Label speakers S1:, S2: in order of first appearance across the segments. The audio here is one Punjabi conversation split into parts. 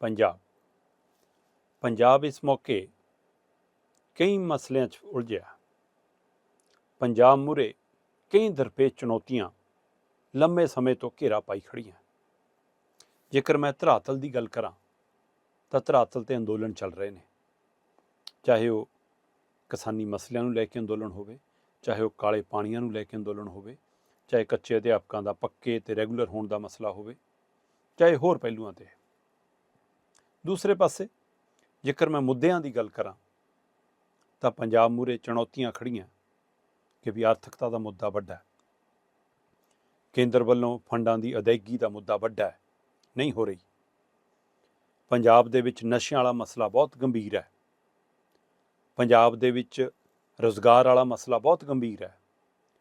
S1: ਪੰਜਾਬ। ਪੰਜਾਬ ਇਸ ਮੌਕੇ ਕਈ ਮਸਲਿਆਂ 'ਚ ਉਲਝਿਆ। ਪੰਜਾਬ ਮੁਰੇ ਕਈ ਦਰਪੇਸ਼ ਚੁਣੌਤੀਆਂ ਲੰਮੇ ਸਮੇਂ ਤੋਂ ਘੇਰਾ ਪਾਈ ਖੜੀਆਂ ਜੇਕਰ ਮੈਂ ਧਰਾਤਲ ਦੀ ਗੱਲ ਕਰਾਂ, ਤਾਂ ਧਰਾਤਲ ਤੇ ਅੰਦੋਲਨ ਚੱਲ ਰਹੇ ਨੇ। ਚਾਹੇ ਉਹ ਕਿਸਾਨੀ ਮਸਲਿਆਂ ਨੂੰ ਲੈ ਕੇ ਅੰਦੋਲਨ ਹੋਵੇ, ਚਾਹੇ ਉਹ ਕਾਲੇ ਪਾਣੀਆਂ ਨੂੰ ਲੈ ਕੇ ਅੰਦੋਲਨ ਹੋਵੇ, ਚਾਹੇ ਕੱਚੇ ਅਧਿਆਪਕਾਂ ਦਾ ਪੱਕੇ ਤੇ ਰੈਗੂਲਰ ਹੋਣ ਦਾ ਮਸਲਾ ਹੋਵੇ, ਚਾਹੇ ਹੋਰ ਪਹਿਲੂਆਂ ਤੇ। ਦੂਸਰੇ ਪਾਸੇ, ਜੇਕਰ ਮੈਂ ਮੁੱਦਿਆਂ ਦੀ ਗੱਲ ਕਰਾਂ, ਤਾਂ ਪੰਜਾਬ ਮੂਰੇ ਚੁਣੌਤੀਆਂ ਖੜੀਆਂ ਕਿ ਵੀ ਆਰਥਿਕਤਾ ਦਾ ਮੁੱਦਾ ਵੱਡਾ ਹੈ। ਕੇਂਦਰ ਵੱਲੋਂ ਫੰਡਾਂ ਦੀ ਅਦਾਇਗੀ ਦਾ ਮੁੱਦਾ ਵੱਡਾ ਹੈ, ਨਹੀਂ ਹੋ ਰਹੀ। ਪੰਜਾਬ ਦੇ ਵਿੱਚ ਨਸ਼ਿਆਂ ਵਾਲਾ ਮਸਲਾ ਬਹੁਤ ਗੰਭੀਰ ਹੈ। ਪੰਜਾਬ ਦੇ ਵਿੱਚ ਰੋਜ਼ਗਾਰ ਵਾਲਾ ਮਸਲਾ ਬਹੁਤ ਗੰਭੀਰ ਹੈ।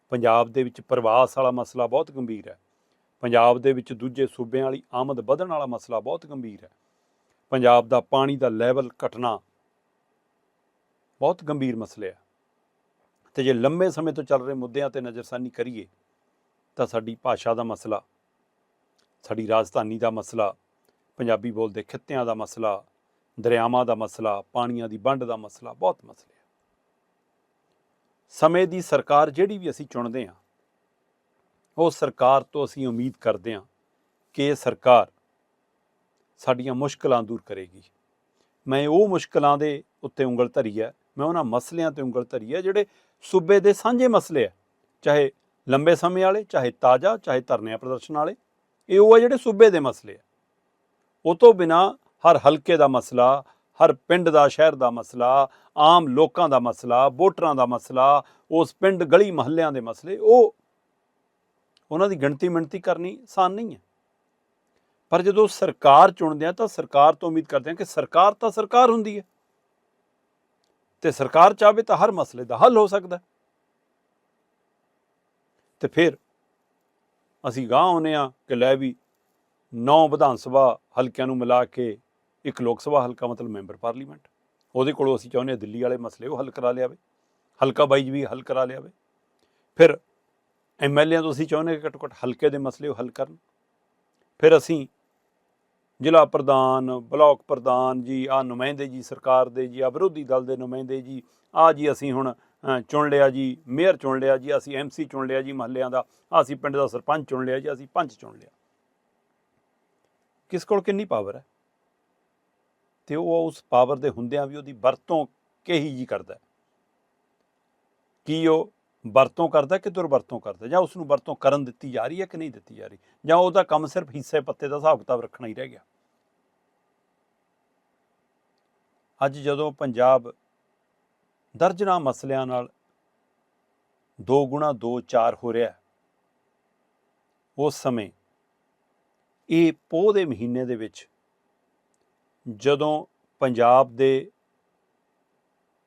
S1: ਪੰਜਾਬ ਦੇ ਵਿੱਚ ਪ੍ਰਵਾਸ ਵਾਲਾ ਮਸਲਾ ਬਹੁਤ ਗੰਭੀਰ ਹੈ। ਪੰਜਾਬ ਦੇ ਵਿੱਚ ਦੂਜੇ ਸੂਬਿਆਂ ਵਾਲੀ ਆਮਦ ਵਧਣ ਵਾਲਾ ਮਸਲਾ ਬਹੁਤ ਗੰਭੀਰ ਹੈ। ਪੰਜਾਬ ਦਾ ਪਾਣੀ ਦਾ ਲੈਵਲ ਘਟਣਾ ਬਹੁਤ ਗੰਭੀਰ ਮਸਲੇ ਆ। ਤੇ ਜੇ ਲੰਮੇ ਸਮੇਂ ਤੋਂ ਚੱਲ ਰਹੇ ਮੁੱਦਿਆਂ ਤੇ ਨਜ਼ਰਸਾਨੀ ਕਰੀਏ, ਤਾਂ ਸਾਡੀ ਭਾਸ਼ਾ ਦਾ ਮਸਲਾ, ਸਾਡੀ ਰਾਜਧਾਨੀ ਦਾ ਮਸਲਾ, ਪੰਜਾਬੀ ਬੋਲਦੇ ਖਿੱਤਿਆਂ ਦਾ ਮਸਲਾ, ਦਰਿਆਵਾਂ ਦਾ ਮਸਲਾ, ਪਾਣੀਆਂ ਦੀ ਵੰਡ ਦਾ ਮਸਲਾ, ਬਹੁਤ ਮਸਲੇ ਆ। ਸਮੇਂ ਦੀ ਸਰਕਾਰ ਜਿਹੜੀ ਵੀ ਅਸੀਂ ਚੁਣਦੇ ਹਾਂ, ਉਹ ਸਰਕਾਰ ਤੋਂ ਅਸੀਂ ਉਮੀਦ ਕਰਦੇ ਹਾਂ ਕਿ ਇਹ ਸਰਕਾਰ ਸਾਡੀਆਂ ਮੁਸ਼ਕਲਾਂ ਦੂਰ ਕਰੇਗੀ। ਮੈਂ ਉਹ ਮੁਸ਼ਕਲਾਂ ਦੇ ਉੱਤੇ ਉਂਗਲ ਧਰੀ ਹੈ, ਮੈਂ ਉਹਨਾਂ ਮਸਲਿਆਂ ਤੇ ਉਂਗਲ ਧਰੀ ਹੈ ਜਿਹੜੇ ਸੂਬੇ ਦੇ ਸਾਂਝੇ ਮਸਲੇ ਆ ਚਾਹੇ ਲੰਬੇ ਸਮੇਂ ਵਾਲੇ, ਚਾਹੇ ਤਾਜ਼ਾ, ਚਾਹੇ ਧਰਨਿਆਂ ਪ੍ਰਦਰਸ਼ਨ ਵਾਲੇ, ਇਹ ਉਹ ਆ ਜਿਹੜੇ ਸੂਬੇ ਦੇ ਮਸਲੇ ਆ ਉਹ ਤੋਂ ਬਿਨਾ ਹਰ ਹਲਕੇ ਦਾ ਮਸਲਾ, ਹਰ ਪਿੰਡ ਦਾ, ਸ਼ਹਿਰ ਦਾ ਮਸਲਾ, ਆਮ ਲੋਕਾਂ ਦਾ ਮਸਲਾ, ਵੋਟਰਾਂ ਦਾ ਮਸਲਾ, ਉਸ ਪਿੰਡ ਗਲੀ ਮਹੱਲਿਆਂ ਦੇ ਮਸਲੇ, ਉਹ ਉਹਨਾਂ ਦੀ ਗਿਣਤੀ ਮਿਣਤੀ ਕਰਨੀ ਆਸਾਨ ਨਹੀਂ ਹੈ। ਪਰ ਜਦੋਂ ਸਰਕਾਰ ਚੁਣਦੇ ਆ ਤਾਂ ਸਰਕਾਰ ਤੋਂ ਉਮੀਦ ਕਰਦੇ ਆ ਕਿ ਸਰਕਾਰ ਤਾਂ ਸਰਕਾਰ ਹੁੰਦੀ ਹੈ। ਤੇ ਸਰਕਾਰ ਚਾਹਵੇ ਤਾਂ ਹਰ ਮਸਲੇ ਦਾ ਹੱਲ ਹੋ ਸਕਦਾ ਹੈ। ਤੇ ਫਿਰ ਅਸੀਂ ਗਾਂ ਆਉਂਦੇ ਆ ਕਿ ਲੈ ਵੀ ਨੌ ਵਿਧਾਨ ਸਭਾ ਹਲਕਿਆਂ ਨੂੰ ਮਿਲਾ ਕੇ ਇੱਕ ਲੋਕ ਸਭਾ ਹਲਕਾ ਮਤਲਬ ਮੈਂਬਰ ਪਾਰਲੀਮੈਂਟ। ਉਹਦੇ ਕੋਲੋਂ ਅਸੀਂ ਚਾਹੁੰਦੇ ਹਾਂ ਦਿੱਲੀ ਵਾਲੇ ਮਸਲੇ ਉਹ ਹੱਲ ਕਰਾ ਲਿਆਵੇ। ਹਲਕਾ ਬਾਈਜ ਵੀ ਹੱਲ ਕਰਾ ਲਿਆਵੇ। ਫਿਰ ਐਮਐਲਏਆਂ ਤੋਂ ਅਸੀਂ ਚਾਹੁੰਦੇ ਹਾਂ ਕਿ ਘੱਟੋ ਘੱਟ ਹਲਕੇ ਦੇ ਮਸਲੇ ਉਹ ਹੱਲ ਕਰਨ। ਫਿਰ ਅਸੀਂ ਜ਼ਿਲ੍ਹਾ ਪ੍ਰਧਾਨ, ਬਲਾਕ ਪ੍ਰਧਾਨ ਜੀ ਆ ਨੁਮਾਇੰਦੇ ਜੀ, ਸਰਕਾਰ ਦੇ ਜੀ ਆ ਵਿਰੋਧੀ ਦਲ ਦੇ ਨੁਮਾਇੰਦੇ ਜੀ ਆ ਜੀ ਅਸੀਂ ਹੁਣ ਚੁਣ ਲਿਆ ਜੀ, ਮੇਅਰ ਚੁਣ ਲਿਆ ਜੀ, ਅਸੀਂ ਐਮਸੀ ਚੁਣ ਲਿਆ ਜੀ ਮਹੱਲਿਆਂ ਦਾ, ਆਹ ਅਸੀਂ ਪਿੰਡ ਦਾ ਸਰਪੰਚ ਚੁਣ ਲਿਆ ਜੀ, ਅਸੀਂ ਪੰਚ ਚੁਣ ਲਿਆ। ਕਿਸ ਕੋਲ ਕਿੰਨੀ ਪਾਵਰ ਹੈ? ਤੇ ਉਹ ਉਸ ਪਾਵਰ ਦੇ ਹੁੰਦਿਆਂ ਵੀ ਉਹਦੀ ਵਰਤੋਂ ਕਿਹੀ ਜੀ ਕਰਦਾ ਕੀ ਉਹ ਵਰਤੋਂ ਕਰਦਾ ਕਿ ਦੁਰਵਰਤੋਂ ਕਰਦਾ? ਜਾਂ ਉਸ ਨੂੰ ਵਰਤੋਂ ਕਰਨ ਦਿੱਤੀ ਜਾ ਰਹੀ ਹੈ ਕਿ ਨਹੀਂ ਦਿੱਤੀ ਜਾ ਰਹੀ? ਜਾਂ ਉਹਦਾ ਕੰਮ ਸਿਰਫ ਹਿੱਸੇ ਪੱਤੇ ਦਾ ਹਿਸਾਬ ਕਿਤਾਬ ਰੱਖਣਾ ਹੀ ਰਹਿ ਗਿਆ? ਅੱਜ ਜਦੋਂ ਪੰਜਾਬ ਦਰਜਨਾ ਮਸਲਿਆਂ ਨਾਲ ਦੋ ਗੁਣਾ ਦੋ ਚਾਰ ਹੋ ਰਿਹਾ ਉਸ ਸਮੇਂ ਇਹ ਪੋਹ ਦੇ ਮਹੀਨੇ ਦੇ ਵਿੱਚ ਜਦੋਂ ਪੰਜਾਬ ਦੇ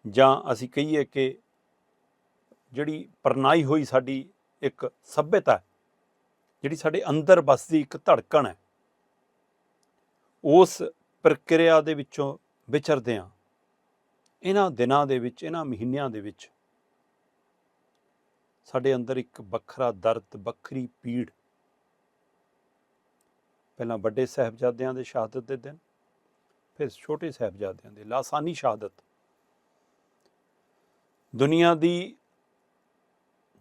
S1: ਜਾਂ ਅਸੀਂ ਕਹੀਏ ਕਿ ਜਿਹੜੀ ਪਰਨਾਈ ਹੋਈ ਸਾਡੀ ਇੱਕ ਸਭਿਅਤਾ ਜਿਹੜੀ ਸਾਡੇ ਅੰਦਰ ਵਸਦੀ ਇੱਕ ਧੜਕਣ ਹੈ, ਉਸ ਪ੍ਰਕਿਰਿਆ ਦੇ ਵਿੱਚੋਂ ਵਿਚਰਦੇ ਹਾਂ। ਇਹਨਾਂ ਦਿਨਾਂ ਦੇ ਵਿੱਚ, ਇਹਨਾਂ ਮਹੀਨਿਆਂ ਦੇ ਵਿੱਚ ਸਾਡੇ ਅੰਦਰ ਇੱਕ ਵੱਖਰਾ ਦਰਦ, ਵੱਖਰੀ ਪੀੜ। ਪਹਿਲਾਂ ਵੱਡੇ ਸਾਹਿਬਜ਼ਾਦਿਆਂ ਦੇ ਸ਼ਹਾਦਤ ਦੇ ਦਿਨ, ਫਿਰ ਛੋਟੇ ਸਾਹਿਬਜ਼ਾਦਿਆਂ ਦੇ ਲਾਸਾਨੀ ਸ਼ਹਾਦਤ। ਦੁਨੀਆ ਦੀ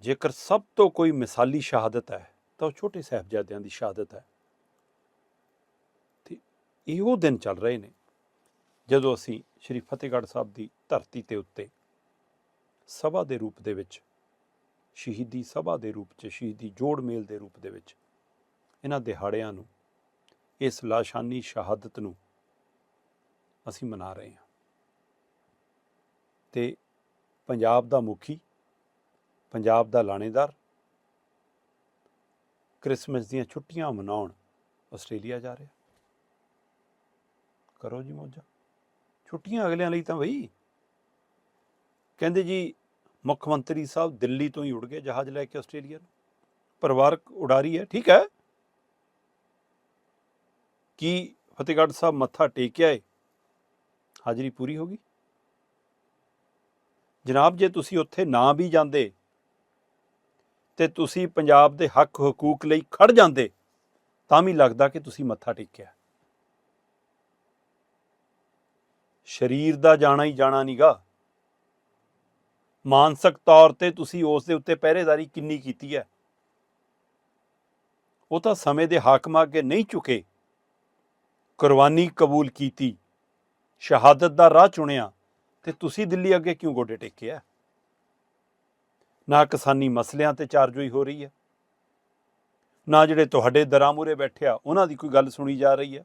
S1: ਜੇਕਰ ਸਭ ਤੋਂ ਕੋਈ ਮਿਸਾਲੀ ਸ਼ਹਾਦਤ ਹੈ, ਤਾਂ ਉਹ ਛੋਟੇ ਸਾਹਿਬਜ਼ਾਦਿਆਂ ਦੀ ਸ਼ਹਾਦਤ ਹੈ। ਤੇ ਇਹੋ ਦਿਨ ਚੱਲ ਰਹੇ ਨੇ, ਜਦੋਂ ਅਸੀਂ ਸ਼੍ਰੀ ਫਤਿਹਗੜ੍ਹ ਸਾਹਿਬ ਦੀ ਧਰਤੀ ਤੇ ਉੱਤੇ ਸਭਾ ਦੇ ਰੂਪ ਦੇ ਵਿੱਚ, ਸ਼ਹੀਦੀ ਸਭਾ ਦੇ ਰੂਪ 'ਚ, ਸ਼ਹੀਦੀ ਜੋੜ ਮੇਲ ਦੇ ਰੂਪ ਦੇ ਵਿੱਚ, ਇਹਨਾਂ ਦਿਹਾੜਿਆਂ ਨੂੰ, ਇਸ ਲਾਸ਼ਾਨੀ ਸ਼ਹਾਦਤ ਨੂੰ ਅਸੀਂ ਮਨਾ ਰਹੇ ਹਾਂ। ਤੇ ਪੰਜਾਬ ਦਾ ਮੁਖੀ ਪੰਜਾਬ ਦਾ ਲਾਣੇਦਾਰ, ਕ੍ਰਿਸਮਸ ਦੀਆਂ ਛੁੱਟੀਆਂ ਮਨਾਉਣ ਆਸਟ੍ਰੇਲੀਆ ਜਾ ਰਿਹਾ। ਕਰੋ ਜੀ ਮੌਜਾਂ। ਛੁੱਟੀਆਂ ਅਗਲਿਆਂ ਲਈ ਤਾਂ ਬਈ। ਕਹਿੰਦੇ ਜੀ, ਮੁੱਖ ਮੰਤਰੀ ਸਾਹਿਬ ਦਿੱਲੀ ਤੋਂ ਹੀ ਉੜ ਗਏ ਜਹਾਜ਼ ਲੈ ਕੇ ਆਸਟ੍ਰੇਲੀਆ ਨੂੰ। ਪਰਿਵਾਰਕ ਉਡਾਰੀ ਹੈ, ਠੀਕ ਹੈ? ਕੀ ਫਤਿਹਗੜ੍ਹ ਸਾਹਿਬ ਮੱਥਾ ਟੇਕਿਆ ਏ? ਹਾਜ਼ਰੀ ਪੂਰੀ ਹੋ ਗਈ? ਜਨਾਬ, ਜੇ ਤੁਸੀਂ ਉੱਥੇ ਨਾ ਵੀ ਜਾਂਦੇ ਤੇ ਤੁਸੀਂ ਪੰਜਾਬ ਦੇ ਹੱਕ ਹਕੂਕ ਲਈ ਖੜ ਜਾਂਦੇ, ਤਾਂ ਵੀ ਲੱਗਦਾ ਕਿ ਤੁਸੀਂ ਮੱਥਾ ਟੇਕਿਆ। ਸਰੀਰ ਦਾ ਜਾਣਾ ਹੀ ਜਾਣਾ ਨਹੀਂਗਾ ਮਾਨਸਿਕ ਤੌਰ ਤੇ ਤੁਸੀਂ ਉਸ ਦੇ ਉੱਤੇ ਪਹਿਰੇਦਾਰੀ ਕਿੰਨੀ ਕੀਤੀ ਹੈ? ਉਹ ਤਾਂ ਸਮੇਂ ਦੇ ਹਾਕਮਾਂ ਅੱਗੇ ਨਹੀਂ ਝੁਕੇ। ਕੁਰਬਾਨੀ ਕਬੂਲ ਕੀਤੀ, ਸ਼ਹਾਦਤ ਦਾ ਰਾਹ ਚੁਣਿਆ, ਤੇ ਤੁਸੀਂ ਦਿੱਲੀ ਅੱਗੇ ਕਿਉਂ ਗੋਡੇ ਟੇਕਿਆ ਨਾ ਕਿਸਾਨੀ ਮਸਲਿਆਂ ਤੇ ਚਾਰਜੋਈ ਹੋ ਰਹੀ ਹੈ, ਨਾ ਜਿਹੜੇ ਤੁਹਾਡੇ ਦਰਾਂ ਮੂਹਰੇ ਬੈਠੇ ਆ, ਉਹਨਾਂ ਦੀ ਕੋਈ ਗੱਲ ਸੁਣੀ ਜਾ ਰਹੀ ਹੈ,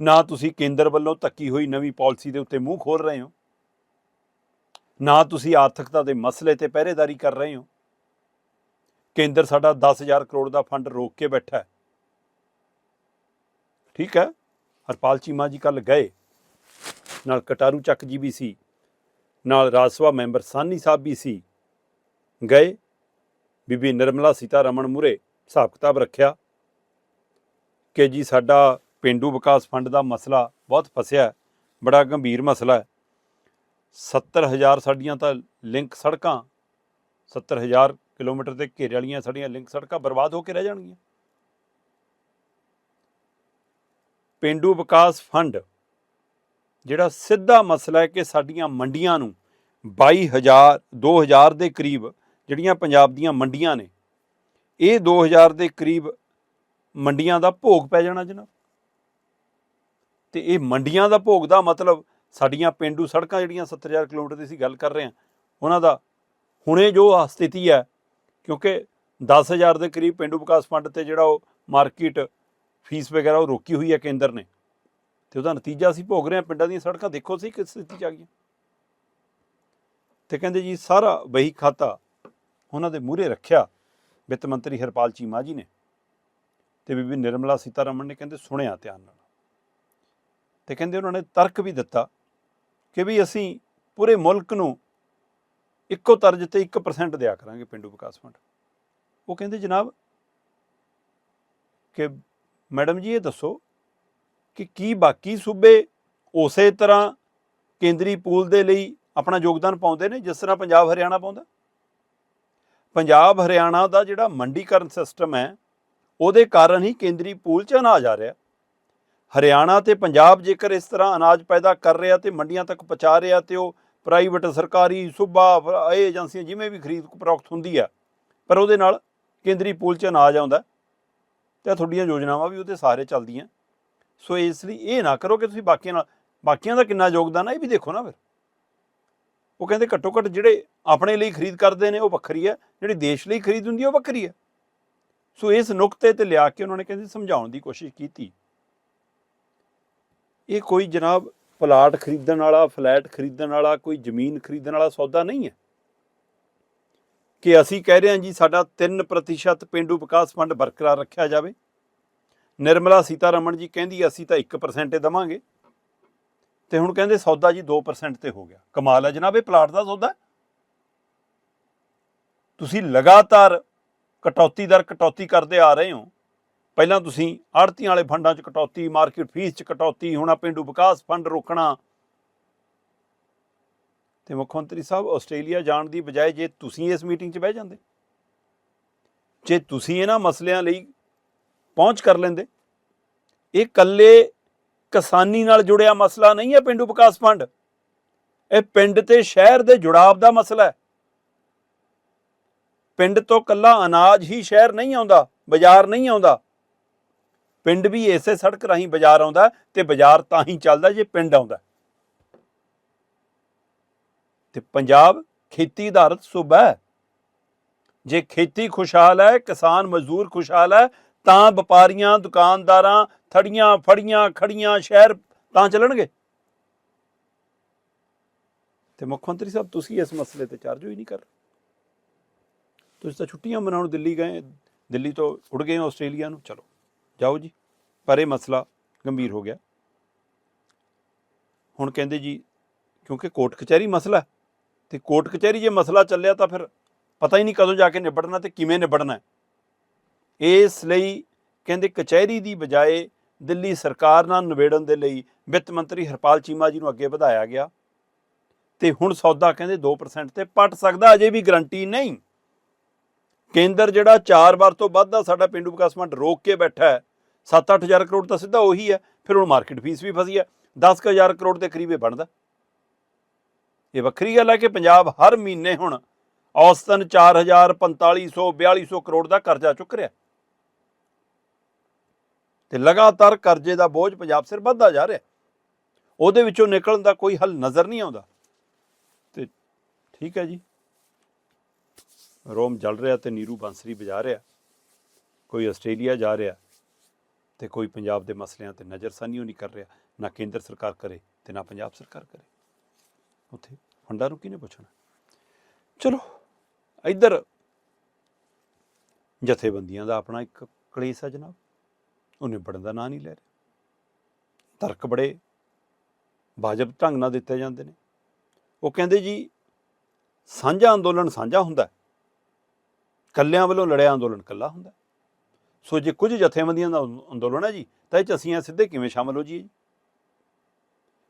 S1: ਨਾ ਤੁਸੀਂ ਕੇਂਦਰ ਵੱਲੋਂ ਤੱਕੀ ਹੋਈ ਨਵੀਂ ਪਾਲਿਸੀ ਦੇ ਉੱਤੇ ਮੂੰਹ ਖੋਲ ਰਹੇ ਹੋ, ਨਾ ਤੁਸੀਂ ਆਰਥਿਕਤਾ ਦੇ ਮਸਲੇ ਤੇ ਪਹਿਰੇਦਾਰੀ ਕਰ ਰਹੇ ਹੋ। ਕੇਂਦਰ ਸਾਡਾ 10000 ਕਰੋੜ ਦਾ ਫੰਡ ਰੋਕ ਕੇ ਬੈਠਾ ਹੈ। ਠੀਕ ਹੈ, ਹਰਪਾਲ ਚੀਮਾ ਜੀ ਕੱਲ ਗਏ, ਨਾਲ ਕਟਾਰੂ ਚੱਕ ਜੀ ਵੀ ਸੀ, ਨਾਲ ਰਾਜ ਸਭਾ ਮੈਂਬਰ ਸਾਨੀ ਸਾਹਿਬ ਵੀ ਸੀ ਗਏ। ਬੀਬੀ ਨਿਰਮਲਾ ਸੀਤਾਰਮਣ ਮੂਰੇ ਹਿਸਾਬ ਕਿਤਾਬ ਰੱਖਿਆ ਕਿ ਜੀ ਸਾਡਾ ਪਿੰਡੂ ਵਿਕਾਸ ਫੰਡ ਦਾ ਮਸਲਾ ਬਹੁਤ ਫਸਿਆ ਬੜਾ ਗੰਭੀਰ ਮਸਲਾ ਹੈ। 70000 ਸਾਡੀਆਂ ਤਾਂ ਲਿੰਕ ਸੜਕਾਂ 70000 ਕਿਲੋਮੀਟਰ ਦੇ ਘੇਰੇ ਵਾਲੀਆਂ ਸਾਡੀਆਂ ਲਿੰਕ ਸੜਕਾਂ ਬਰਬਾਦ ਹੋ ਕੇ ਰਹਿ ਜਾਣਗੀਆਂ। ਪਿੰਡੂ ਵਿਕਾਸ ਫੰਡ ਜਿਹੜਾ ਸਿੱਧਾ ਮਸਲਾ ਹੈ ਕਿ ਸਾਡੀਆਂ ਮੰਡੀਆਂ ਨੂੰ 22000 2000 ਦੇ ਕਰੀਬ ਜਿਹੜੀਆਂ ਪੰਜਾਬ ਦੀਆਂ ਮੰਡੀਆਂ ਨੇ, ਇਹ 2000 ਦੇ ਕਰੀਬ ਮੰਡੀਆਂ ਦਾ ਭੋਗ ਪੈ ਜਾਣਾ ਜਨਾਬ। ਤੇ ਇਹ ਮੰਡੀਆਂ ਦਾ ਭੋਗ ਦਾ ਮਤਲਬ ਸਾਡੀਆਂ ਪਿੰਡੂ ਸੜਕਾਂ ਜਿਹੜੀਆਂ 70000 ਕਿਲੋਮੀਟਰ ਦੀ ਅਸੀਂ ਗੱਲ ਕਰ ਰਹੇ ਹਾਂ, ਉਹਨਾਂ ਦਾ ਹੁਣੇ ਜੋ ਆਹ ਸਥਿਤੀ ਹੈ, ਕਿਉਂਕਿ 10000 ਦੇ ਕਰੀਬ ਪਿੰਡੂ ਵਿਕਾਸ ਫੰਡ ਤੇ ਜਿਹੜਾ ਉਹ ਮਾਰਕੀਟ ਫੀਸ ਵਗੈਰਾ ਉਹ ਰੋਕੀ ਹੋਈ ਹੈ ਕੇਂਦਰ ਨੇ। ਤੇ ਉਹਦਾ ਨਤੀਜਾ ਅਸੀਂ ਭੋਗ ਰਹੇ ਹਾਂ, ਪਿੰਡਾਂ ਦੀਆਂ ਸੜਕਾਂ ਦੇਖੋ ਸੀ ਕਿਸ ਸਥਿਤੀ ਚ ਆ ਗਈਆਂ। ਤੇ ਕਹਿੰਦੇ ਜੀ ਸਾਰਾ ਵਹੀ ਖਾਤਾ ਉਹਨਾਂ ਦੇ ਮੂਹਰੇ ਰੱਖਿਆ। ਵਿੱਤ ਮੰਤਰੀ ਹਰਪਾਲ ਚੀਮਾ ਜੀ ਨੇ ਤੇ ਬੀਬੀ ਨਿਰਮਲਾ ਸੀਤਾਰਮਨ ਨੇ ਕਹਿੰਦੇ ਸੁਣਿਆ ਧਿਆਨ ਨਾਲ। ਤੇ ਕਹਿੰਦੇ ਉਹਨਾਂ ਨੇ ਤਰਕ ਵੀ ਦਿੱਤਾ ਕਿ ਵੀ ਅਸੀਂ ਪੂਰੇ ਮੁਲਕ ਨੂੰ ਇੱਕੋ ਤਰਜ ਤੇ 1% ਦਿਆ ਕਰਾਂਗੇ ਪਿੰਡੂ ਵਿਕਾਸ ਫੰਡ। ਉਹ ਕਹਿੰਦੇ ਜਨਾਬ ਕਿ ਮੈਡਮ ਜੀ ਇਹ ਦੱਸੋ ਕਿ ਕੀ ਬਾਕੀ ਸੂਬੇ ਉਸੇ ਤਰ੍ਹਾਂ ਕੇਂਦਰੀ ਪੂਲ ਦੇ ਲਈ ਆਪਣਾ ਯੋਗਦਾਨ ਪਾਉਂਦੇ ਨੇ ਜਿਸ ਤਰ੍ਹਾਂ ਪੰਜਾਬ ਹਰਿਆਣਾ ਪਾਉਂਦਾ? ਪੰਜਾਬ, ਹਰਿਆਣਾ ਦਾ ਜਿਹੜਾ ਮੰਡੀਕਰਨ ਸਿਸਟਮ ਹੈ, ਉਹਦੇ ਕਾਰਨ ਹੀ ਕੇਂਦਰੀ ਪੂਲ 'ਚ ਅਨਾਜ ਆ ਰਿਹਾ। ਹਰਿਆਣਾ ਤੇ ਪੰਜਾਬ ਜੇਕਰ ਇਸ ਤਰ੍ਹਾਂ ਅਨਾਜ ਪੈਦਾ ਕਰ ਰਿਹਾ ਤੇ ਮੰਡੀਆਂ ਤੱਕ ਪਹੁੰਚਾ ਰਿਹਾ ਤੇ ਉਹ ਪ੍ਰਾਈਵੇਟ ਸਰਕਾਰੀ, ਸੂਬਾ ਇਹ ਏਜੰਸੀਆਂ ਜਿਵੇਂ ਵੀ ਖਰੀਦ ਪ੍ਰੋਕਤ ਹੁੰਦੀ ਆ, ਪਰ ਉਹਦੇ ਨਾਲ ਕੇਂਦਰੀ ਪੂਲ 'ਚ ਅਨਾਜ ਆਉਂਦਾ। ਤੇ ਤੁਹਾਡੀਆਂ ਯੋਜਨਾਵਾਂ ਵੀ ਉਹਦੇ ਸਾਰੇ ਚੱਲਦੀਆਂ। ਸੋ ਇਸ ਲਈ ਇਹ ਨਾ ਕਰੋ ਕਿ ਤੁਸੀਂ ਬਾਕੀਆਂ ਨਾਲ, ਬਾਕੀਆਂ ਦਾ ਕਿੰਨਾ ਯੋਗਦਾਨ ਹੈ ਇਹ ਵੀ ਦੇਖੋ ਨਾ ਫਿਰ। ਉਹ ਕਹਿੰਦੇ ਘੱਟੋ ਘੱਟ ਜਿਹੜੇ ਆਪਣੇ ਲਈ ਖਰੀਦ ਕਰਦੇ ਨੇ, ਉਹ ਵੱਖਰੀ ਹੈ। ਜਿਹੜੀ ਦੇਸ਼ ਲਈ ਖਰੀਦ ਹੁੰਦੀ ਹੈ, ਉਹ ਵੱਖਰੀ ਹੈ। ਸੋ ਇਸ ਨੁਕਤੇ ਤੇ ਲਿਆ ਕੇ ਉਹਨਾਂ ਨੇ ਕਹਿੰਦੇ ਸਮਝਾਉਣ ਦੀ ਕੋਸ਼ਿਸ਼ ਕੀਤੀ। ਇਹ ਕੋਈ ਜਨਾਬ ਪਲਾਟ ਖਰੀਦਣ ਵਾਲਾ, ਫਲੈਟ ਖਰੀਦਣ ਵਾਲਾ, ਕੋਈ ਜ਼ਮੀਨ ਖਰੀਦਣ ਵਾਲਾ ਸੌਦਾ ਨਹੀਂ ਹੈ। ਕਿ ਅਸੀਂ ਕਹਿ ਰਹੇ ਹਾਂ ਜੀ ਸਾਡਾ 3% ਪਿੰਡੂ ਵਿਕਾਸ ਫੰਡ ਬਰਕਰਾਰ ਰੱਖਿਆ ਜਾਵੇ। ਨਿਰਮਲਾ ਸੀਤਾਰਮਣ ਜੀ ਕਹਿੰਦੀ ਅਸੀਂ ਤਾਂ 1% ਹੀ ਦਵਾਂਗੇ। ਤੇ ਹੁਣ ਕਹਿੰਦੇ ਸੌਦਾ ਜੀ 2% ਤੇ ਹੋ ਗਿਆ। ਕਮਾਲ ਹੈ ਜਨਾਬ, ਇਹ ਪਲਾਟ ਦਾ ਸੌਦਾ ਤੁਸੀਂ ਲਗਾਤਾਰ ਕਟੌਤੀ ਦਰ ਕਟੌਤੀ ਕਰਦੇ ਆ ਰਹੇ ਹੋ। ਪਹਿਲਾਂ ਤੁਸੀਂ ਆੜਤੀਆਂ ਵਾਲੇ ਫੰਡਾਂ 'ਚ ਕਟੌਤੀ, ਮਾਰਕੀਟ ਫੀਸ 'ਚ ਕਟੌਤੀ, ਹੋਣਾ ਆਹ ਪਿੰਡੂ ਵਿਕਾਸ ਫੰਡ ਰੋਕਣਾ। ਤੇ ਮੁੱਖ ਮੰਤਰੀ ਸਾਹਿਬ, ਆਸਟ੍ਰੇਲੀਆ ਜਾਣ ਦੀ ਬਜਾਏ ਜੇ ਤੁਸੀਂ ਇਸ ਮੀਟਿੰਗ 'ਚ ਬਹਿ ਜਾਂਦੇ, ਜੇ ਤੁਸੀਂ ਇਹਨਾਂ ਮਸਲਿਆਂ ਲਈ ਪਹੁੰਚ ਕਰ ਲੈਂਦੇ, ਇਹ ਕੱਲੇ ਕਿਸਾਨੀ ਨਾਲ ਜੁੜਿਆ ਮਸਲਾ ਨਹੀਂ ਹੈ ਪਿੰਡੂ ਵਿਕਾਸ ਫੰਡ। ਇਹ ਪਿੰਡ ਤੇ ਸ਼ਹਿਰ ਦੇ ਜੁੜਾਵ ਦਾ ਮਸਲਾ ਹੈ। ਪਿੰਡ ਤੋਂ ਕੱਲਾ ਅਨਾਜ ਹੀ ਸ਼ਹਿਰ ਨਹੀਂ ਆਉਂਦਾ, ਬਾਜ਼ਾਰ ਨਹੀਂ ਆਉਂਦਾ। ਪਿੰਡ ਵੀ ਇਸੇ ਸੜਕ ਰਾਹੀਂ ਬਾਜ਼ਾਰ ਆਉਂਦਾ ਤੇ ਬਾਜ਼ਾਰ ਤਾਂ ਹੀ ਚੱਲਦਾ ਜੇ ਪਿੰਡ ਆਉਂਦਾ। ਤੇ ਪੰਜਾਬ ਖੇਤੀ ਆਧਾਰਿਤ ਸੂਬਾ ਹੈ। ਜੇ ਖੇਤੀ ਖੁਸ਼ਹਾਲ ਹੈ, ਕਿਸਾਨ ਮਜ਼ਦੂਰ ਖੁਸ਼ਹਾਲ ਹੈ, ਤਾਂ ਵਪਾਰੀਆਂ, ਦੁਕਾਨਦਾਰਾਂ ਥੜੀਆਂ ਫੜੀਆਂ, ਖੜੀਆਂ ਸ਼ਹਿਰ ਤਾਂ ਚੱਲਣਗੇ। ਤੇ ਮੁੱਖ ਮੰਤਰੀ ਸਾਹਿਬ, ਤੁਸੀਂ ਇਸ ਮਸਲੇ ਤੇ ਚਾਰਜ ਹੀ ਨਹੀਂ ਕਰ ਰਹੇ। ਤੁਸੀਂ ਤਾਂ ਛੁੱਟੀਆਂ ਮਨਾਉਣ ਦਿੱਲੀ ਗਏ ਦਿੱਲੀ ਤੋਂ ਉੱਡ ਗਏ ਆਸਟ੍ਰੇਲੀਆ ਨੂੰ ਚਲੋ ਜਾਓ ਜੀ। ਪਰ ਇਹ ਮਸਲਾ ਗੰਭੀਰ ਹੋ ਗਿਆ। ਹੁਣ ਕਹਿੰਦੇ ਜੀ ਕਿਉਂਕਿ ਕੋਰਟ ਕਚਹਿਰੀ ਮਸਲਾ ਹੈ, ਤੇ ਕੋਰਟ ਕਚਹਿਰੀ ਜੇ ਮਸਲਾ ਚੱਲਿਆ ਤਾਂ ਫਿਰ ਪਤਾ ਹੀ ਨਹੀਂ ਕਦੋਂ ਜਾ ਕੇ ਨਿਬੜਨਾ ਤੇ ਕਿਵੇਂ ਨਿਬੜਨਾ ਇਸ ਲਈ ਕਹਿੰਦੇ ਕਚਹਿਰੀ ਦੀ ਬਜਾਏ ਦਿੱਲੀ ਸਰਕਾਰ ਨਾਲ ਨਿਬੇੜਨ ਦੇ ਲਈ ਵਿੱਤ ਮੰਤਰੀ ਹਰਪਾਲ ਚੀਮਾ ਜੀ ਨੂੰ ਅੱਗੇ ਵਧਾਇਆ ਗਿਆ। ਤੇ ਹੁਣ ਸੌਦਾ ਕਹਿੰਦੇ 2% ਤੇ ਪਟ ਸਕਦਾ ਅਜੇ ਵੀ ਗਰੰਟੀ ਨਹੀਂ। ਕੇਂਦਰ ਜਿਹੜਾ 4 ਵਾਰ ਤੋਂ ਵੱਧ ਦਾ ਸਾਡਾ ਪਿੰਡੂ ਵਿਕਾਸ ਫੰਡ ਰੋਕ ਕੇ ਬੈਠਾ ਹੈ 7-8000 ਕਰੋੜ ਤਾਂ ਸਿੱਧਾ ਉਹੀ ਹੈ, ਫਿਰ ਹੁਣ ਮਾਰਕੀਟ ਫੀਸ ਵੀ ਫਸੀ ਹੈ 10000 ਕਰੋੜ ਦੇ ਕਰੀਬ ਇਹ ਬਣਦਾ। ਇਹ ਵੱਖਰੀ ਗੱਲ ਹੈ ਕਿ ਪੰਜਾਬ ਹਰ ਮਹੀਨੇ ਹੁਣ ਔਸਤਨ 4000 4500 4200 ਕਰੋੜ ਦਾ ਕਰਜ਼ਾ ਚੁੱਕ ਰਿਹਾ ਤੇ ਲਗਾਤਾਰ ਕਰਜ਼ੇ ਦਾ ਬੋਝ ਪੰਜਾਬ ਸਿਰ ਵੱਧਦਾ ਜਾ ਰਿਹਾ ਉਹਦੇ ਵਿੱਚੋਂ ਨਿਕਲਣ ਦਾ ਕੋਈ ਹੱਲ ਨਜ਼ਰ ਨਹੀਂ ਆਉਂਦਾ। ਤੇ ਠੀਕ ਹੈ ਜੀ। ਰੋਮ ਜਲ ਰਿਹਾ ਤੇ ਨੀਰੂ ਬਾਂਸਰੀ ਵਜਾ ਰਿਹਾ। ਕੋਈ ਆਸਟ੍ਰੇਲੀਆ ਜਾ ਰਿਹਾ ਤੇ ਕੋਈ ਪੰਜਾਬ ਦੇ ਮਸਲਿਆਂ ਤੇ ਨਜ਼ਰਸਾਨੀ ਨਹੀਂ ਕਰ ਰਿਹਾ। ਨਾ ਕੇਂਦਰ ਸਰਕਾਰ ਕਰੇ ਤੇ ਨਾ ਪੰਜਾਬ ਸਰਕਾਰ ਕਰੇ। ਉੱਥੇ ਫੰਡਾ ਨੂੰ ਕਿਹਨੇ ਪੁੱਛਣਾ? ਚਲੋ, ਇੱਧਰ ਜਥੇਬੰਦੀਆਂ ਦਾ ਆਪਣਾ ਇੱਕ ਕਲੇਸ਼ ਹੈ ਜਨਾਬ। ਉਹਨੇ ਬੜਨ ਦਾ ਨਾਂ ਨਹੀਂ ਲੈ ਰਿਹਾ। ਤਰਕ ਬੜੇ ਵਾਜਬ ਢੰਗ ਨਾਲ ਦਿੱਤੇ ਜਾਂਦੇ ਨੇ। ਉਹ ਕਹਿੰਦੇ ਜੀ, ਸਾਂਝਾ ਅੰਦੋਲਨ ਸਾਂਝਾ ਹੁੰਦਾ ਕੱਲਿਆਂ ਵੱਲੋਂ ਲੜਿਆ ਅੰਦੋਲਨ ਕੱਲਾ ਹੁੰਦਾ ਸੋ ਜੇ ਕੁਝ ਜਥੇਬੰਦੀਆਂ ਦਾ ਅੰਦ- ਅੰਦੋਲਨ ਹੈ ਜੀ, ਤਾਂ ਇਹ ਚ ਅਸੀਂ ਸਿੱਧੇ ਕਿਵੇਂ ਸ਼ਾਮਲ ਹੋ ਜਾਈਏ ਜੀ?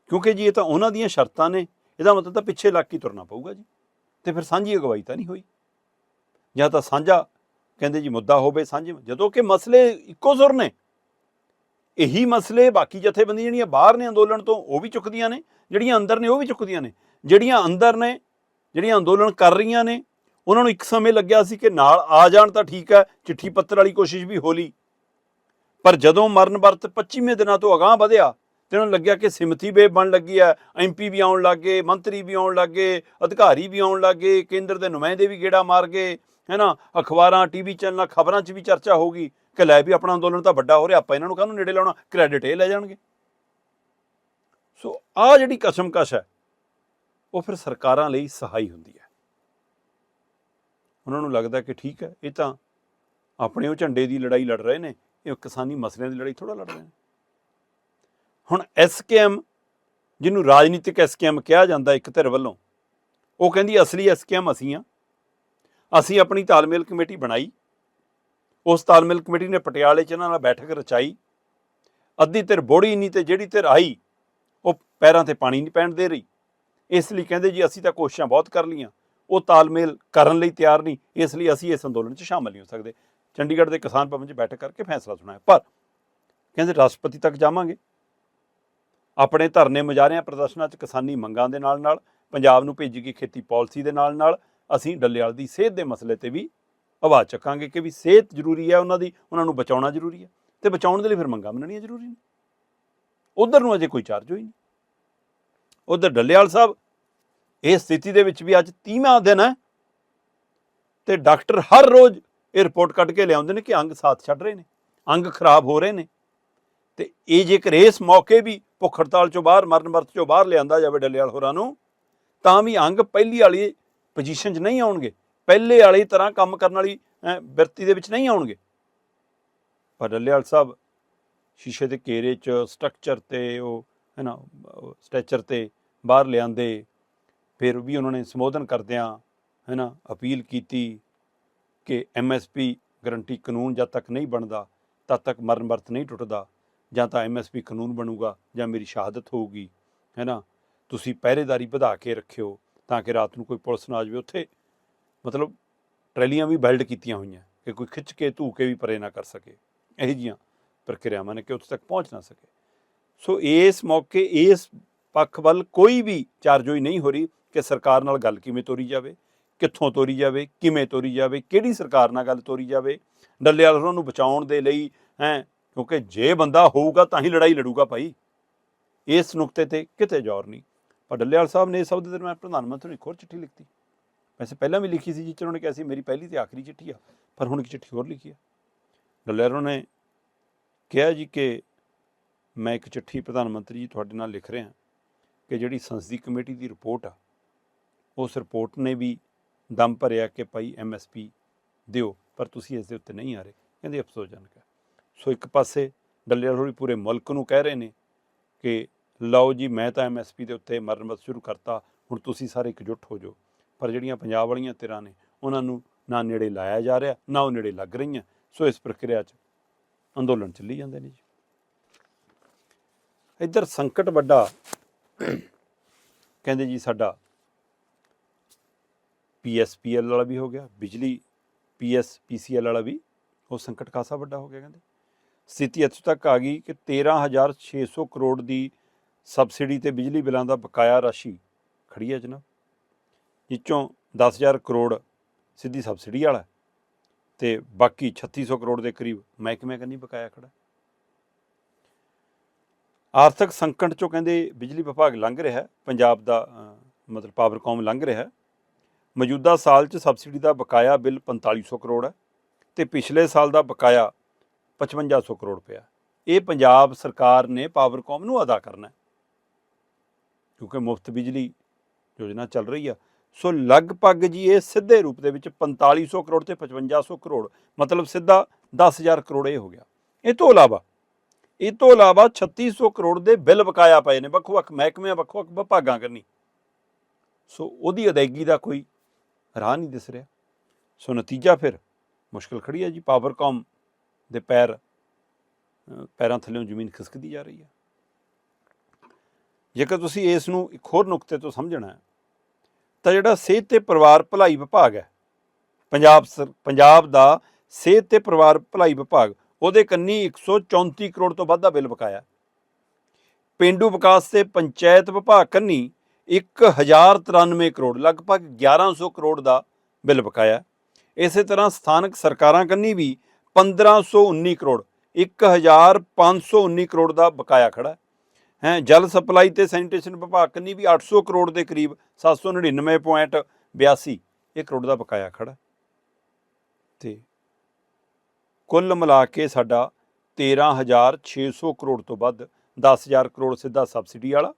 S1: ਕਿਉਂਕਿ ਜੀ ਇਹ ਤਾਂ ਉਹਨਾਂ ਦੀਆਂ ਸ਼ਰਤਾਂ ਨੇ, ਇਹਦਾ ਮਤਲਬ ਤਾਂ ਪਿੱਛੇ ਲੱਗ ਕੇ ਤੁਰਨਾ ਪਊਗਾ ਜੀ। ਤੇ ਫਿਰ ਸਾਂਝੀ ਅਗਵਾਈ ਤਾਂ ਨਹੀਂ ਹੋਈ। ਜਾਂ ਤਾਂ ਸਾਂਝਾ ਕਹਿੰਦੇ ਜੀ ਮੁੱਦਾ ਹੋਵੇ ਸਾਂਝੇ, ਜਦੋਂ ਕਿ ਮਸਲੇ ਇੱਕੋ ਜ਼ੁਰ ਨੇ। ਇਹੀ ਮਸਲੇ ਬਾਕੀ ਜਥੇਬੰਦੀਆਂ ਜਿਹੜੀਆਂ ਬਾਹਰ ਨੇ ਅੰਦੋਲਨ ਤੋਂ, ਉਹ ਵੀ ਚੁੱਕਦੀਆਂ ਨੇ, ਜਿਹੜੀਆਂ ਅੰਦਰ ਨੇ, ਉਹ ਵੀ ਚੁੱਕਦੀਆਂ ਨੇ। ਜਿਹੜੀਆਂ ਅੰਦਰ ਨੇ, ਜਿਹੜੀਆਂ ਅੰਦੋਲਨ ਕਰ ਰਹੀਆਂ ਨੇ ਉਹਨਾਂ ਨੂੰ ਇੱਕ ਸਮੇਂ ਲੱਗਿਆ ਸੀ ਕਿ ਨਾਲ ਆ ਜਾਣ ਤਾਂ ਠੀਕ ਹੈ, ਚਿੱਠੀ ਪੱਤਰ ਵਾਲੀ ਕੋਸ਼ਿਸ਼ ਵੀ ਹੋ ਲਈ। ਪਰ ਜਦੋਂ ਮਰਨ ਵਰਤ 25ਵੇਂ ਦਿਨਾਂ ਤੋਂ ਅਗਾਹ ਵਧਿਆ ਤੇ ਉਹਨਾਂ ਨੂੰ ਲੱਗਿਆ ਕਿ ਸਿਮਤੀ ਬੇ ਬਣ ਲੱਗੀ ਹੈ ਐਮਪੀ ਵੀ ਆਉਣ ਲੱਗੇ ਮੰਤਰੀ ਵੀ ਆਉਣ ਲੱਗੇ ਅਧਿਕਾਰੀ ਵੀ ਆਉਣ ਲੱਗੇ ਕੇਂਦਰ ਦੇ ਨੁਮਾਇੰਦੇ ਵੀ ਗੇੜਾ ਮਾਰ ਗਏ ਹੈਨਾ ਅਖਬਾਰਾਂ, ਟੀਵੀ ਚੈਨਲਾਂ, ਖਬਰਾਂ 'ਚ ਵੀ ਚਰਚਾ ਹੋਊਗੀ ਕਿ ਲੈ ਵੀ ਆਪਣਾ ਅੰਦੋਲਨ ਤਾਂ ਵੱਡਾ ਹੋ ਰਿਹਾ, ਆਪਾਂ ਇਹਨਾਂ ਨੂੰ ਕਾਹਨੂੰ ਨੇੜੇ ਲਾਉਣਾ? ਕ੍ਰੈਡਿਟ ਇਹ ਲੈ ਜਾਣਗੇ। ਸੋ ਆ ਜਿਹੜੀ ਕਸ਼ਮਕਸ਼ ਹੈ, ਉਹ ਫਿਰ ਸਰਕਾਰਾਂ ਲਈ ਸਹਾਈ ਹੁੰਦੀ ਹੈ। ਉਹਨਾਂ ਨੂੰ ਲੱਗਦਾ ਕਿ ਠੀਕ ਹੈ, ਇਹ ਤਾਂ ਆਪਣੇ ਉਹ ਝੰਡੇ ਦੀ ਲੜਾਈ ਲੜ ਰਹੇ ਨੇ, ਇਹ ਕਿਸਾਨੀ ਮਸਲਿਆਂ ਦੀ ਲੜਾਈ ਥੋੜਾ ਲੜ ਰਹੇ ਨੇ। ਹੁਣ ਐਸਕੇਐਮ ਜਿਹਨੂੰ ਰਾਜਨੀਤਿਕ ਐਸਕੇਐਮ ਕਿਹਾ ਜਾਂਦਾ ਇੱਕ ਧਿਰ ਵੱਲੋਂ, ਉਹ ਕਹਿੰਦੀ ਅਸਲੀ ਐਸਕੇਐਮ ਅਸੀਂ ਆ ਅਸੀਂ ਆਪਣੀ ਤਾਲਮੇਲ ਕਮੇਟੀ ਬਣਾਈ। ਉਸ ਤਾਲਮੇਲ ਕਮੇਟੀ ਨੇ ਪਟਿਆਲੇ 'ਚ ਇਹਨਾਂ ਨਾਲ ਬੈਠਕ ਰਚਾਈ। ਅੱਧੀ ਧਿਰ ਬੋੜੀ ਨਹੀਂ ਤੇ ਜਿਹੜੀ ਧਿਰ ਆਈ, ਉਹ ਪੈਰਾਂ ਤੇ ਪਾਣੀ ਨਹੀਂ ਪੈਣ ਦੇ ਰਹੀ। ਇਸ ਲਈ ਕਹਿੰਦੇ ਜੀ ਅਸੀਂ ਤਾਂ ਕੋਸ਼ਿਸ਼ਾਂ ਬਹੁਤ ਕਰ ਲਈਆਂ। ਉਹ ਤਾਲਮੇਲ ਕਰਨ ਲਈ ਤਿਆਰ ਨਹੀਂ, ਇਸ ਲਈ ਅਸੀਂ ਇਸ ਅੰਦੋਲਨ 'ਚ ਸ਼ਾਮਲ ਨਹੀਂ ਹੋ ਸਕਦੇ। ਚੰਡੀਗੜ੍ਹ ਦੇ ਕਿਸਾਨ ਭਵਨ 'ਚ ਬੈਠਕ ਕਰਕੇ ਫੈਸਲਾ ਸੁਣਾਇਆ। ਪਰ ਕਹਿੰਦੇ ਰਾਸ਼ਟਰਪਤੀ ਤੱਕ ਜਾਵਾਂਗੇ। ਆਪਣੇ ਧਰਨੇ ਮੁਜ਼ਾਹਰਿਆਂ ਪ੍ਰਦਰਸ਼ਨਾਂ 'ਚ ਕਿਸਾਨੀ ਮੰਗਾਂ ਦੇ ਨਾਲ ਨਾਲ ਪੰਜਾਬ ਨੂੰ ਭੇਜੀ ਗਈ ਖੇਤੀ ਪਾਲਿਸੀ ਦੇ ਨਾਲ ਨਾਲ ਅਸੀਂ ਡੱਲੇਵਾਲ ਦੀ ਸਿਹਤ ਦੇ ਮਸਲੇ ਤੇ ਵੀ ਆਵਾਜ਼ ਚੱਕਾਂਗੇ ਕਿ ਵੀ ਸਿਹਤ ਜ਼ਰੂਰੀ ਹੈ ਉਹਨਾਂ ਦੀ, ਉਹਨਾਂ ਨੂੰ ਬਚਾਉਣਾ ਜ਼ਰੂਰੀ ਹੈ ਤੇ ਬਚਾਉਣ ਦੇ ਲਈ ਫਿਰ ਮੰਗਾਂ ਮੰਨਣੀਆਂ ਜ਼ਰੂਰੀ ਨੇ। ਉਧਰ ਨੂੰ ਅਜੇ ਕੋਈ ਚਾਰਜ ਹੋਈ ਨਹੀਂ। ਉਧਰ ਡੱਲੇਵਾਲ ਸਾਹਿਬ ਇਹ ਸਥਿਤੀ ਦੇ ਵਿੱਚ ਵੀ ਅੱਜ 30ਵਾਂ ਦਿਨ ਹੈ। ਤੇ ਡਾਕਟਰ ਹਰ ਰੋਜ਼ ਇਹ ਰਿਪੋਰਟ ਕੱਢ ਕੇ ਲਿਆਉਂਦੇ ਨੇ ਕਿ ਅੰਗ ਸਾਥ ਛੱਡ ਰਹੇ ਨੇ ਅੰਗ ਖਰਾਬ ਹੋ ਰਹੇ ਨੇ। ਤੇ ਇਹ ਜੇਕਰ ਇਸ ਮੌਕੇ ਵੀ ਭੁੱਖ ਹੜਤਾਲ ਚੋਂ ਬਾਹਰ ਮਰਨ ਵਰਤ ਚੋਂ ਬਾਹਰ ਲਿਆਂਦਾ ਜਾਵੇ ਡੱਲੇਵਾਲ ਹੋਰਾਂ ਨੂੰ ਤਾਂ ਵੀ ਅੰਗ ਪਹਿਲੀ ਵਾਲੀ ਪੋਜੀਸ਼ਨ 'ਚ ਨਹੀਂ ਆਉਣਗੇ। ਪਹਿਲੇ ਵਾਲੀ ਤਰ੍ਹਾਂ ਕੰਮ ਕਰਨ ਵਾਲੀ ਅਹ, ਬਿਰਤੀ ਦੇ ਵਿੱਚ ਨਹੀਂ ਆਉਣਗੇ। ਪਰ ਡੱਲੇਵਾਲ ਸਾਹਿਬ ਸ਼ੀਸ਼ੇ ਦੇ ਘੇਰੇ 'ਚ ਸਟਰਕਚਰ ਤੇ ਉਹ ਹੈ ਨਾ ਸਟ੍ਰੈਚਰ ਤੇ ਬਾਹਰ ਲਿਆਂਦੇ ਫਿਰ ਵੀ ਉਹਨਾਂ ਨੇ ਸੰਬੋਧਨ ਕਰਦਿਆਂ ਹੈ ਨਾ ਅਪੀਲ ਕੀਤੀ ਕਿ ਐਮਐਸਪੀ ਗਰੰਟੀ ਕਾਨੂੰਨ ਜਦ ਤੱਕ ਨਹੀਂ ਬਣਦਾ, ਤਦ ਤੱਕ ਮਰਨ ਵਰਤ ਨਹੀਂ ਟੁੱਟਦਾ, ਜਾਂ ਤਾਂ ਐਮਐਸਪੀ ਕਾਨੂੰਨ ਬਣੂਗਾ ਜਾਂ ਮੇਰੀ ਸ਼ਹਾਦਤ ਹੋਊਗੀ ਹੈ ਨਾ ਤੁਸੀਂ ਪਹਿਰੇਦਾਰੀ ਵਧਾ ਕੇ ਰੱਖਿਓ ਤਾਂ ਕਿ ਰਾਤ ਨੂੰ ਕੋਈ ਪੁਲਿਸ ਨਾ ਆ ਜਾਵੇ। ਉੱਥੇ ਮਤਲਬ ਟਰੈਲੀਆਂ ਵੀ ਬਿਲਡ ਕੀਤੀਆਂ ਹੋਈਆਂ ਕਿ ਕੋਈ ਖਿੱਚ ਕੇ ਧੂ ਕੇ ਵੀ ਪਰੇ ਨਾ ਕਰ ਸਕੇ। ਇਹੋ ਜੀਆਂ ਪ੍ਰਕਿਰਿਆਵਾਂ ਨੇ ਕਿ ਉੱਥੇ ਤੱਕ ਪਹੁੰਚ ਨਾ ਸਕੇ। ਸੋ ਇਸ ਮੌਕੇ ਇਸ ਪੱਖ ਵੱਲ ਕੋਈ ਵੀ ਚਾਰਜੋਈ ਨਹੀਂ ਹੋ ਰਹੀ। ਕਿ ਸਰਕਾਰ ਨਾਲ ਗੱਲ ਕਿਵੇਂ ਤੋਰੀ ਜਾਵੇ, ਕਿੱਥੋਂ ਤੋਰੀ ਜਾਵੇ, ਕਿਵੇਂ ਤੋਰੀ ਜਾਵੇ, ਕਿਹੜੀ ਸਰਕਾਰ ਨਾਲ ਗੱਲ ਤੋਰੀ ਜਾਵੇ ਡੱਲੇਵਾਲ ਹੋਰਾਂ ਨੂੰ ਬਚਾਉਣ ਦੇ ਲਈ, ਹੈ, ਕਿਉਂਕਿ ਜੇ ਬੰਦਾ ਹੋਊਗਾ ਤਾਂ ਹੀ ਲੜਾਈ ਲੜੂਗਾ ਭਾਈ। ਇਸ ਨੁਕਤੇ ਤੇ ਕਿਤੇ ਜ਼ੋਰ ਨਹੀਂ। ਪਰ ਡੱਲੇਵਾਲ ਸਾਹਿਬ ਨੇ ਇਸ ਸ਼ਬਦ ਦੇ ਮੈਂ ਪ੍ਰਧਾਨ ਮੰਤਰੀ ਨੂੰ ਇੱਕ ਹੋਰ ਚਿੱਠੀ ਲਿਖਤੀ। ਵੈਸੇ ਪਹਿਲਾਂ ਵੀ ਲਿਖੀ ਸੀ ਜਿਸ 'ਚ ਉਹਨਾਂ ਨੇ ਕਿਹਾ ਸੀ, ਮੇਰੀ ਪਹਿਲੀ ਤੇ ਆਖਰੀ ਚਿੱਠੀ ਆ, ਪਰ ਹੁਣ ਇੱਕ ਚਿੱਠੀ ਹੋਰ ਲਿਖੀ ਆ। ਡੱਲੇਵਾਲ ਹੋਰਾਂ ਨੇ ਕਿਹਾ ਜੀ ਕਿ ਮੈਂ ਇੱਕ ਚਿੱਠੀ ਪ੍ਰਧਾਨ ਮੰਤਰੀ ਜੀ ਤੁਹਾਡੇ ਨਾਲ ਲਿਖ ਰਿਹਾ ਕਿ ਜਿਹੜੀ ਸੰਸਦੀ ਕਮੇਟੀ ਦੀ ਰਿਪੋਰਟ ਆ ਉਸ ਰਿਪੋਰਟ ਨੇ ਵੀ ਦਮ ਭਰਿਆ ਕਿ ਭਾਈ ਐਮਐਸਪੀ ਦਿਓ, ਪਰ ਤੁਸੀਂ ਇਸ ਦੇ ਉੱਤੇ ਨਹੀਂ ਆ ਰਹੇ। ਕਹਿੰਦੇ ਅਫਸੋਸਜਨਕ ਹੈ। ਸੋ ਇੱਕ ਪਾਸੇ ਡੱਲੇਵਾਲ ਹੋਰੀ ਪੂਰੇ ਮੁਲਕ ਨੂੰ ਕਹਿ ਰਹੇ ਨੇ ਕਿ, ਲਓ ਜੀ, ਮੈਂ ਤਾਂ ਐਮਐਸਪੀ ਦੇ ਉੱਤੇ ਮਰਨ ਸ਼ੁਰੂ ਕਰਤਾ, ਹੁਣ ਤੁਸੀਂ ਸਾਰੇ ਇਕਜੁੱਟ ਹੋ ਜਾਓ। ਪਰ ਜਿਹੜੀਆਂ ਪੰਜਾਬ ਵਾਲੀਆਂ ਧਿਰਾਂ ਨੇ, ਉਹਨਾਂ ਨੂੰ ਨਾ ਨੇੜੇ ਲਾਇਆ ਜਾ ਰਿਹਾ, ਨਾ ਉਹ ਨੇੜੇ ਲੱਗ ਰਹੀਆਂ। ਸੋ ਇਸ ਪ੍ਰਕਿਰਿਆ 'ਚ ਅੰਦੋਲਨ ਚੱਲੀ ਜਾਂਦੇ ਨੇ ਜੀ। ਇੱਧਰ ਸੰਕਟ ਵੱਡਾ ਕਹਿੰਦੇ ਜੀ, ਸਾਡਾ ਪੀਐਸਪੀਐਲ ਵਾਲਾ ਵੀ ਹੋ ਗਿਆ, ਬਿਜਲੀ ਪੀਐਸ, ਪੀਸੀਐਲ ਵਾਲਾ ਵੀ, ਉਹ ਸੰਕਟ ਖਾਸਾ ਵੱਡਾ ਹੋ ਗਿਆ ਕਹਿੰਦੇ। ਸਥਿਤੀ ਇੱਥੋਂ ਤੱਕ ਆ ਗਈ ਕਿ 13600 ਕਰੋੜ ਦੀ ਸਬਸਿਡੀ ਤੇ ਬਿਜਲੀ ਬਿੱਲਾਂ ਦਾ ਬਕਾਇਆ ਰਾਸ਼ੀ ਖੜੀ ਹੈ ਜਨਾਬ। ਜਿੱਚੋਂ 10000 ਕਰੋੜ ਸਿੱਧੀ ਸਬਸਿਡੀ ਵਾਲਾ ਹੈ ਤੇ ਬਾਕੀ 3600 ਕਰੋੜ ਦੇ ਕਰੀਬ ਮਹਿਕਮੇ ਕੰਨੀ ਬਕਾਇਆ ਖੜਾ ਆਰਥਿਕ ਸੰਕਟ ਚੋਂ ਕਹਿੰਦੇ ਬਿਜਲੀ ਵਿਭਾਗ ਲੰਘ ਰਿਹਾ ਪੰਜਾਬ ਦਾ ਮਤਲਬ ਪਾਵਰਕਾਮ ਲੰਘ ਰਿਹਾ ਮੌਜੂਦਾ ਸਾਲ 'ਚ ਸਬਸਿਡੀ ਦਾ ਬਕਾਇਆ ਬਿੱਲ 4500 ਕਰੋੜ ਹੈ ਤੇ ਪਿਛਲੇ ਸਾਲ ਦਾ ਬਕਾਇਆ 5500 ਕਰੋੜ ਪਿਆ। ਇਹ ਪੰਜਾਬ ਸਰਕਾਰ ਨੇ ਪਾਵਰਕਾਮ ਨੂੰ ਅਦਾ ਕਰਨਾ ਕਿਉਂਕਿ ਮੁਫਤ ਬਿਜਲੀ ਯੋਜਨਾ ਚੱਲ ਰਹੀ ਆ। ਸੋ ਲਗਭਗ ਜੀ ਇਹ ਸਿੱਧੇ ਰੂਪ ਦੇ ਵਿੱਚ 4500 ਕਰੋੜ ਤੇ 5500 ਕਰੋੜ, ਮਤਲਬ ਸਿੱਧਾ 10000 ਕਰੋੜ ਇਹ ਹੋ ਗਿਆ। ਇਹ ਤੋਂ ਇਲਾਵਾ, ਇਹ ਤੋਂ ਇਲਾਵਾ 3600 ਕਰੋੜ ਦੇ ਬਿੱਲ ਬਕਾਇਆ ਪਏ ਨੇ, ਵੱਖ-ਵੱਖ ਮਹਿਕਮਿਆਂ ਵੱਖ-ਵੱਖ ਵਿਭਾਗਾਂ ਕਰਨੀ। ਸੋ ਉਹਦੀ ਅਦਾਇਗੀ ਦਾ ਕੋਈ ਰਾਹ ਨਹੀਂ ਦਿਸ ਰਿਹਾ। ਸੋ ਨਤੀਜਾ ਫਿਰ ਮੁਸ਼ਕਲ ਖੜੀ ਹੈ ਜੀ। ਪਾਵਰਕਾਮ ਦੇ ਪੈਰ ਪੈਰਾਂ ਥੱਲੇੋਂ ਜ਼ਮੀਨ ਖਿਸਕਦੀ ਜਾ ਰਹੀ ਹੈ। ਜੇਕਰ ਤੁਸੀਂ ਇਸ ਨੂੰ ਇੱਕ ਹੋਰ ਨੁਕਤੇ ਤੋਂ ਸਮਝਣਾ ਹੈ, ਤਾਂ ਜਿਹੜਾ ਸਿਹਤ ਤੇ ਪਰਿਵਾਰ ਭਲਾਈ ਵਿਭਾਗ ਹੈ, ਪੰਜਾਬ ਸਰ- ਪੰਜਾਬ ਦਾ ਸਿਹਤ ਤੇ ਪਰਿਵਾਰ ਭਲਾਈ ਵਿਭਾਗ, ਉਹਦੇ ਕੰਨੀ 134 ਕਰੋੜ ਤੋਂ ਵੱਧ ਦਾ ਬਿੱਲ ਬਕਾਇਆ। ਪਿੰਡੂ ਵਿਕਾਸ ਤੇ ਪੰਚਾਇਤ ਵਿਭਾਗ ਕੰਨੀ 1093 ਕਰੋੜ, ਲਗਭਗ 1100 ਕਰੋੜ ਦਾ ਬਿੱਲ ਬਕਾਇਆ। ਇਸੇ ਤਰ੍ਹਾਂ ਸਥਾਨਕ ਸਰਕਾਰਾਂ ਕੰਨੀ ਵੀ 1519 ਕਰੋੜ 1519 ਕਰੋੜ ਦਾ ਬਕਾਇਆ ਖੜਾ ਹੈ, ਜਲ ਸਪਲਾਈ ਤੇ ਸੈਨੀਟੇਸ਼ਨ ਵਿਭਾਗ ਕੰਨੀ ਵੀ 800 ਕਰੋੜ ਦੇ ਕਰੀਬ 799.82 ਇਹ ਕਰੋੜ ਦਾ ਬਕਾਇਆ ਖੜਾ ਹੈ। ਤੇ ਕੁੱਲ ਮਿਲਾ ਕੇ ਸਾਡਾ 13600 ਕਰੋੜ ਤੋਂ ਵੱਧ 10000 ਕਰੋੜ ਸਿੱਧਾ ਸਬਸਿਡੀ ਵਾਲਾ।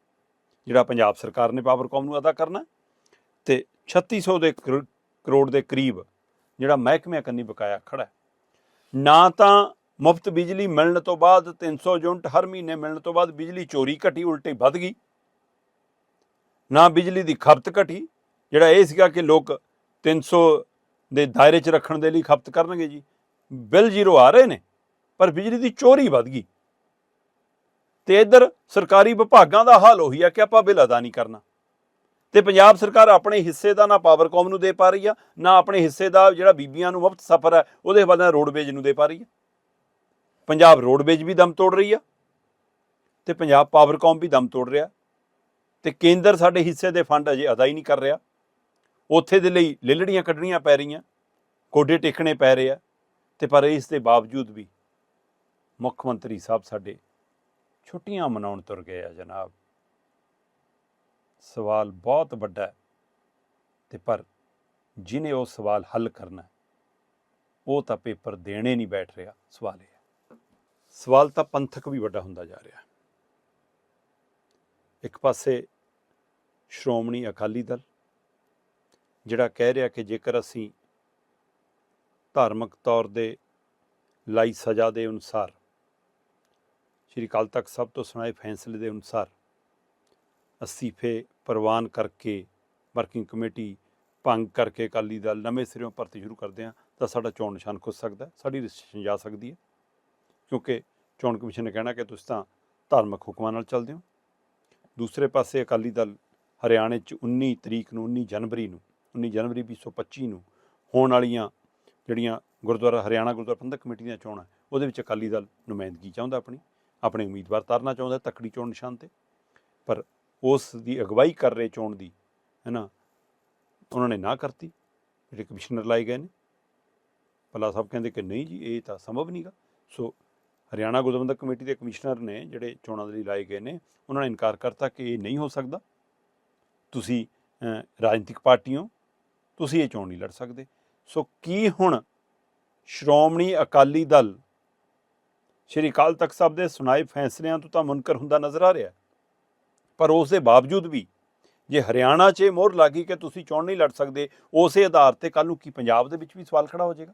S1: ਜਿਹੜਾ ਪੰਜਾਬ ਸਰਕਾਰ ਨੇ ਪਾਵਰਕਾਮ ਨੂੰ ਅਦਾ ਕਰਨਾ ਹੈ ਤੇ 3600 ਦੇ ਕਰੋ- ਕਰੋੜ ਦੇ ਕਰੀਬ ਜਿਹੜਾ ਮਹਿਕਮਿਆਂ ਕੰਨੀ ਬਕਾਇਆ ਖੜਾ ਹੈ। ਨਾ ਤਾਂ ਮੁਫਤ ਬਿਜਲੀ ਮਿਲਣ ਤੋਂ ਬਾਅਦ 300 ਯੂਨਿਟ ਹਰ ਮਹੀਨੇ ਮਿਲਣ ਤੋਂ ਬਾਅਦ ਬਿਜਲੀ ਚੋਰੀ ਘਟੀ, ਉਲਟੀ ਵੱਧ ਗਈ। ਨਾ ਬਿਜਲੀ ਦੀ ਖਪਤ ਘਟੀ, ਜਿਹੜਾ ਇਹ ਸੀਗਾ ਕਿ ਲੋਕ 300 ਦੇ ਦਾਇਰੇ 'ਚ ਰੱਖਣ ਦੇ ਲਈ ਖਪਤ ਕਰਨਗੇ ਜੀ। ਬਿੱਲ ਜ਼ੀਰੋ ਆ ਰਹੇ ਨੇ, ਪਰ ਬਿਜਲੀ ਦੀ ਚੋਰੀ ਵੱਧ ਗਈ। ਤੇ ਇੱਧਰ ਸਰਕਾਰੀ ਵਿਭਾਗਾਂ ਦਾ ਹਾਲ ਉਹੀ ਆ ਕਿ ਆਪਾਂ ਬਿੱਲ ਅਦਾ ਨਹੀਂ ਕਰਨਾ। ਤੇ ਪੰਜਾਬ ਸਰਕਾਰ ਆਪਣੇ ਹਿੱਸੇ ਦਾ ਨਾ ਪਾਵਰਕਾਮ ਨੂੰ ਦੇ ਪਾ ਰਹੀ ਆ, ਨਾ ਆਪਣੇ ਹਿੱਸੇ ਦਾ ਜਿਹੜਾ ਬੀਬੀਆਂ ਨੂੰ ਮੁਫਤ ਸਫ਼ਰ ਹੈ ਉਹਦੇ ਹਵਾਲੇ ਨਾਲ ਰੋਡਵੇਜ ਨੂੰ ਦੇ ਪਾ ਰਹੀ ਆ। ਪੰਜਾਬ ਰੋਡਵੇਜ ਵੀ ਦਮ ਤੋੜ ਰਹੀ ਆ ਤੇ ਪੰਜਾਬ ਪਾਵਰਕਾਮ ਵੀ ਦਮ ਤੋੜ ਰਿਹਾ। ਤੇ ਕੇਂਦਰ ਸਾਡੇ ਹਿੱਸੇ ਦੇ ਫੰਡ ਅਜੇ ਅਦਾ ਹੀ ਨਹੀਂ ਕਰ ਰਿਹਾ। ਉੱਥੇ ਦੇ ਲਈ ਲਿਲੜੀਆਂ ਕੱਢਣੀਆਂ ਪੈ ਰਹੀਆਂ ਕੋਡੇ ਟੇਕਣੇ ਪੈ ਰਹੇ ਆ ਤੇ ਪਰ ਇਸ ਦੇ ਬਾਵਜੂਦ ਵੀ ਮੁੱਖ ਮੰਤਰੀ ਸਾਹਿਬ ਸਾਡੇ ਛੁੱਟੀਆਂ ਮਨਾਉਣ ਤੁਰ ਗਏ ਆ ਜਨਾਬ। ਸਵਾਲ ਬਹੁਤ ਵੱਡਾ ਹੈ ਤੇ ਪਰ ਜਿਨੇ ਉਹ ਸਵਾਲ ਹੱਲ ਕਰਨਾ ਉਹ ਤਾਂ ਪੇਪਰ ਦੇਣੇ ਨਹੀਂ ਬੈਠ ਰਿਹਾ, ਸਵਾਲ ਇਹ ਹੈ। ਸਵਾਲ ਤਾਂ ਪੰਥਕ ਵੀ ਵੱਡਾ ਹੁੰਦਾ ਜਾ ਰਿਹਾ ਇੱਕ ਪਾਸੇ ਸ਼੍ਰੋਮਣੀ ਅਕਾਲੀ ਦਲ, ਜਿਹੜਾ ਕਹਿ ਰਿਹਾ ਕਿ ਜੇਕਰ ਅਸੀਂ ਧਾਰਮਿਕ ਤੌਰ ਦੇ ਲਾਈ ਸਜ਼ਾ ਦੇ ਅਨੁਸਾਰ ਸ਼੍ਰੀ ਅਕਾਲ ਤਖਤ ਸਾਹਿਬ ਤੋਂ ਸੁਣਾਏ ਫੈਸਲੇ ਦੇ ਅਨੁਸਾਰ ਅਸਤੀਫੇ ਪ੍ਰਵਾਨ ਕਰਕੇ ਵਰਕਿੰਗ ਕਮੇਟੀ ਭੰਗ ਕਰਕੇ ਅਕਾਲੀ ਦਲ ਨਵੇਂ ਸਿਰਿਓਂ ਭਰਤੀ ਸ਼ੁਰੂ ਕਰਦੇ ਆ, ਤਾਂ ਸਾਡਾ ਚੋਣ ਨਿਸ਼ਾਨ ਖੁੱਸ ਸਕਦਾ ਸਾਡੀ ਰਜਿਸਟ੍ਰੇਸ਼ਨ ਜਾ ਸਕਦੀ ਹੈ। ਕਿਉਂਕਿ ਚੋਣ ਕਮਿਸ਼ਨ ਨੇ ਕਹਿਣਾ ਕਿ ਤੁਸੀਂ ਤਾਂ ਧਾਰਮਿਕ ਹੁਕਮਾਂ ਨਾਲ ਚੱਲਦੇ ਹੋ। ਦੂਸਰੇ ਪਾਸੇ ਅਕਾਲੀ ਦਲ ਹਰਿਆਣੇ 'ਚ 19 ਤਰੀਕ ਨੂੰ 19 ਜਨਵਰੀ ਨੂੰ 19 ਜਨਵਰੀ 2025 ਨੂੰ ਹੋਣ ਵਾਲੀਆਂ ਜਿਹੜੀਆਂ ਗੁਰਦੁਆਰਾ, ਹਰਿਆਣਾ ਗੁਰਦੁਆਰਾ ਪ੍ਰਬੰਧਕ ਕਮੇਟੀ ਦੀਆਂ ਚੋਣਾਂ, ਉਹਦੇ ਵਿੱਚ ਅਕਾਲੀ ਦਲ ਨੁਮਾਇੰਦਗੀ ਚਾਹੁੰਦਾ ਆਪਣੀ। ਆਪਣੇ ਉਮੀਦਵਾਰ ਤਾਰਨਾ ਚਾਹੁੰਦਾ ਤੱਕੜੀ ਚੋਣ ਨਿਸ਼ਾਨ ਤੇ। ਪਰ ਉਸ ਦੀ ਅਗਵਾਈ ਕਰ ਰਹੇ ਚੋਣ ਦੀ ਹੈ ਨਾ ਉਹਨਾਂ ਨੇ ਨਾ ਕਰਤੀ। ਜਿਹੜੇ ਕਮਿਸ਼ਨਰ ਲਾਏ ਗਏ ਨੇ, ਭੱਲਾ ਸਾਹਿਬ ਕਹਿੰਦੇ ਕਿ ਨਹੀਂ ਜੀ, ਇਹ ਤਾਂ ਸੰਭਵ ਨਹੀਂਗਾ। ਸੋ ਹਰਿਆਣਾ ਗੁਰਦੁਆਰਾ ਕਮੇਟੀ ਦੇ ਕਮਿਸ਼ਨਰ ਨੇ ਜਿਹੜੇ ਚੋਣਾਂ ਦੇ ਲਈ ਲਾਏ ਗਏ ਨੇ, ਉਹਨਾਂ ਨੇ ਇਨਕਾਰ ਕਰਤਾ ਕਿ ਇਹ ਨਹੀਂ ਹੋ ਸਕਦਾ। ਤੁਸੀਂ ਰਾਜਨੀਤਿਕ ਪਾਰਟੀਆਂ ਤੁਸੀਂ ਇਹ ਚੋਣ ਨਹੀਂ ਲੜ ਸਕਦੇ। ਸੋ ਕੀ ਹੁਣ ਸ਼੍ਰੋਮਣੀ ਅਕਾਲੀ ਦਲ ਸ਼੍ਰੀ ਅਕਾਲ ਤਖਤ ਸਾਹਿਬ ਦੇ ਸੁਣਾਏ ਫੈਸਲਿਆਂ ਤੋਂ ਤਾਂ ਮੁਨਕਰ ਹੁੰਦਾ ਨਜ਼ਰ ਆ ਰਿਹਾ ਪਰ ਉਸ ਦੇ ਬਾਵਜੂਦ ਵੀ ਜੇ ਹਰਿਆਣਾ 'ਚ ਇਹ ਮੋਹਰ ਲੱਗੀ ਕਿ ਤੁਸੀਂ ਚੋਣ ਨਹੀਂ ਲੜ ਸਕਦੇ, ਉਸੇ ਆਧਾਰ ਤੇ ਕੱਲ ਨੂੰ ਕੀ ਪੰਜਾਬ ਦੇ ਵਿੱਚ ਵੀ ਸਵਾਲ ਖੜਾ ਹੋ ਜਾਏਗਾ?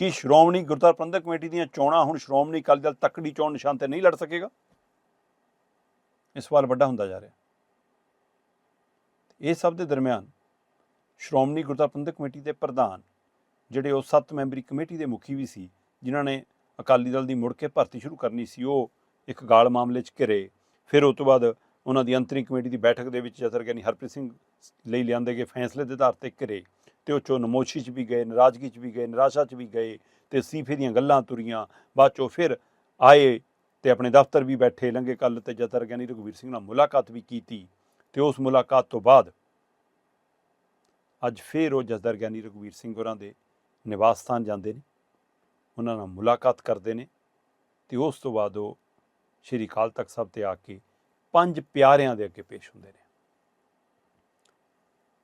S1: ਕੀ ਸ਼੍ਰੋਮਣੀ ਗੁਰਦੁਆਰਾ ਪ੍ਰਬੰਧਕ ਕਮੇਟੀ ਦੀਆਂ ਚੋਣਾਂ ਹੁਣ ਸ਼੍ਰੋਮਣੀ ਅਕਾਲੀ ਦਲ ਤੱਕੜੀ ਚੋਣ ਨਿਸ਼ਾਨ ਤੇ ਨਹੀਂ ਲੜ ਸਕੇਗਾ? ਇਹ ਸਵਾਲ ਵੱਡਾ ਹੁੰਦਾ ਜਾ ਰਿਹਾ ਇਹ ਸਭ ਦੇ ਦਰਮਿਆਨ ਸ਼੍ਰੋਮਣੀ ਗੁਰਦੁਆਰਾ ਪ੍ਰਬੰਧਕ ਕਮੇਟੀ ਦੇ ਪ੍ਰਧਾਨ, ਜਿਹੜੇ ਉਹ ਸੱਤ ਮੈਂਬਰੀ ਕਮੇਟੀ ਦੇ ਮੁਖੀ ਵੀ ਸੀ, ਜਿਨ੍ਹਾਂ ਨੇ ਅਕਾਲੀ ਦਲ ਦੀ ਮੁੜ ਕੇ ਭਰਤੀ ਸ਼ੁਰੂ ਕਰਨੀ ਸੀ, ਉਹ ਇੱਕ ਗਾਲ ਮਾਮਲੇ 'ਚ ਘਿਰੇ। ਫਿਰ ਉਸ ਤੋਂ ਬਾਅਦ ਉਹਨਾਂ ਦੀ ਅੰਤਰਿੰਗ ਕਮੇਟੀ ਦੀ ਬੈਠਕ ਦੇ ਵਿੱਚ ਜਥਰ ਗਿਆਨੀ ਹਰਪ੍ਰੀਤ ਸਿੰਘ ਲਈ ਲਿਆਂਦੇ ਗਏ ਫੈਸਲੇ ਦੇ ਆਧਾਰ ਤੇ ਘਿਰੇ ਤੇ ਉਹ ਚੋਂ ਨਮੋਸ਼ੀ 'ਚ ਵੀ ਗਏ, ਨਾਰਾਜ਼ਗੀ 'ਚ ਵੀ ਗਏ, ਨਿਰਾਸ਼ਾ 'ਚ ਵੀ ਗਏ ਤੇ ਅਸਤੀਫੇ ਦੀਆਂ ਗੱਲਾਂ ਤੁਰੀਆਂ। ਬਾਅਦ ਚੋਂ ਫਿਰ ਆਏ ਤੇ ਆਪਣੇ ਦਫ਼ਤਰ ਵੀ ਬੈਠੇ ਲੰਗੇ ਕੱਲ ਤੇ ਜਥਰ ਗਿਆਨੀ ਰਘਵੀਰ ਸਿੰਘ ਨਾਲ ਮੁਲਾਕਾਤ ਵੀ ਕੀਤੀ ਤੇ ਉਸ ਮੁਲਾਕਾਤ ਤੋਂ ਬਾਅਦ ਅੱਜ ਫੇਰ ਉਹ ਜਥਰ ਗਿਆਨੀ ਰਘਵੀਰ ਸਿੰਘ ਹੋਰਾਂ ਦੇ ਨਿਵਾਸ ਸਥਾਨ ਜਾਂਦੇ ਨੇ। ਉਹਨਾਂ ਨਾਲ ਮੁਲਾਕਾਤ ਕਰਦੇ ਨੇ ਤੇ ਉਸ ਤੋਂ ਬਾਅਦ ਉਹ ਸ਼੍ਰੀ ਅਕਾਲ ਤਖਤ ਸਾਹਿਬ ਤੇ ਆ ਕੇ ਪੰਜ ਪਿਆਰਿਆਂ ਦੇ ਅੱਗੇ ਪੇਸ਼ ਹੁੰਦੇ ਨੇ।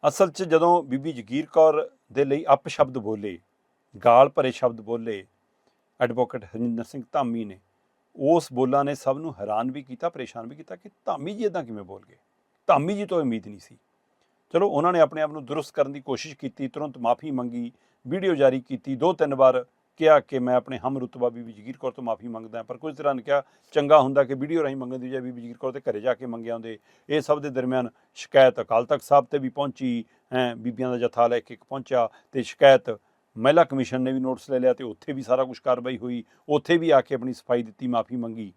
S1: ਅਸਲ 'ਚ ਜਦੋਂ ਬੀਬੀ ਜਗੀਰ ਕੌਰ ਦੇ ਲਈ ਅਪ ਸ਼ਬਦ ਬੋਲੇ, ਗਾਲ ਭਰੇ ਸ਼ਬਦ ਬੋਲੇ ਐਡਵੋਕੇਟ ਹਰਿੰਦਰ ਸਿੰਘ ਧਾਮੀ ਨੇ, ਉਸ ਬੋਲਾਂ ਨੇ ਸਭ ਨੂੰ ਹੈਰਾਨ ਵੀ ਕੀਤਾ, ਪਰੇਸ਼ਾਨ ਵੀ ਕੀਤਾ ਕਿ ਧਾਮੀ ਜੀ ਇਦਾਂ ਕਿਵੇਂ ਬੋਲ ਗਏ? ਧਾਮੀ ਜੀ ਤੋਂ ਉਮੀਦ ਨਹੀਂ ਸੀ। ਚਲੋ, ਉਹਨਾਂ ਨੇ ਆਪਣੇ ਆਪ ਨੂੰ ਦਰੁਸਤ ਕਰਨ ਦੀ ਕੋਸ਼ਿਸ਼ ਕੀਤੀ, ਤੁਰੰਤ ਮਾਫੀ ਮੰਗੀ, ਵੀਡੀਓ ਜਾਰੀ ਕੀਤੀ, ਦੋ ਤਿੰਨ ਵਾਰ ਕਿਹਾ ਕਿ ਮੈਂ ਆਪਣੇ ਹਮ ਰੁਤਬਾ ਬੀਬੀ ਜਗੀਰ ਕੌਰ ਤੋਂ ਮਾਫੀ ਮੰਗਦਾ ਪਰ ਕੁਝ ਤਰ੍ਹਾਂ ਨੇ ਕਿਹਾ, ਚੰਗਾ ਹੁੰਦਾ ਕਿ ਵੀਡੀਓ ਰਾਹੀਂ ਮੰਗਣ ਦੀ ਜਾਏ ਬੀਬੀ ਜਗੀਰ ਕੌਰ ਤੇ ਘਰੇ ਜਾ ਕੇ ਮੰਗਿਆ ਹੁੰਦੇ ਇਹ ਸਭ ਦੇ ਦਰਮਿਆਨ ਸ਼ਿਕਾਇਤ ਅਕਾਲ ਤਖਤ ਸਾਹਿਬ ਤੇ ਵੀ ਪਹੁੰਚੀ, ਹੈ, ਬੀਬੀਆਂ ਦਾ ਜਥਾ ਲੈ ਕੇ ਇੱਕ ਪਹੁੰਚਿਆ ਤੇ ਸ਼ਿਕਾਇਤ ਮਹਿਲਾ ਕਮਿਸ਼ਨ ਨੇ ਵੀ ਨੋਟਿਸ ਲੈ ਲਿਆ ਤੇ ਉੱਥੇ ਵੀ ਸਾਰਾ ਕੁਝ ਕਾਰਵਾਈ ਹੋਈ, ਉੱਥੇ ਵੀ ਆ ਕੇ ਆਪਣੀ ਸਫ਼ਾਈ ਦਿੱਤੀ, ਮਾਫੀ ਮੰਗੀ।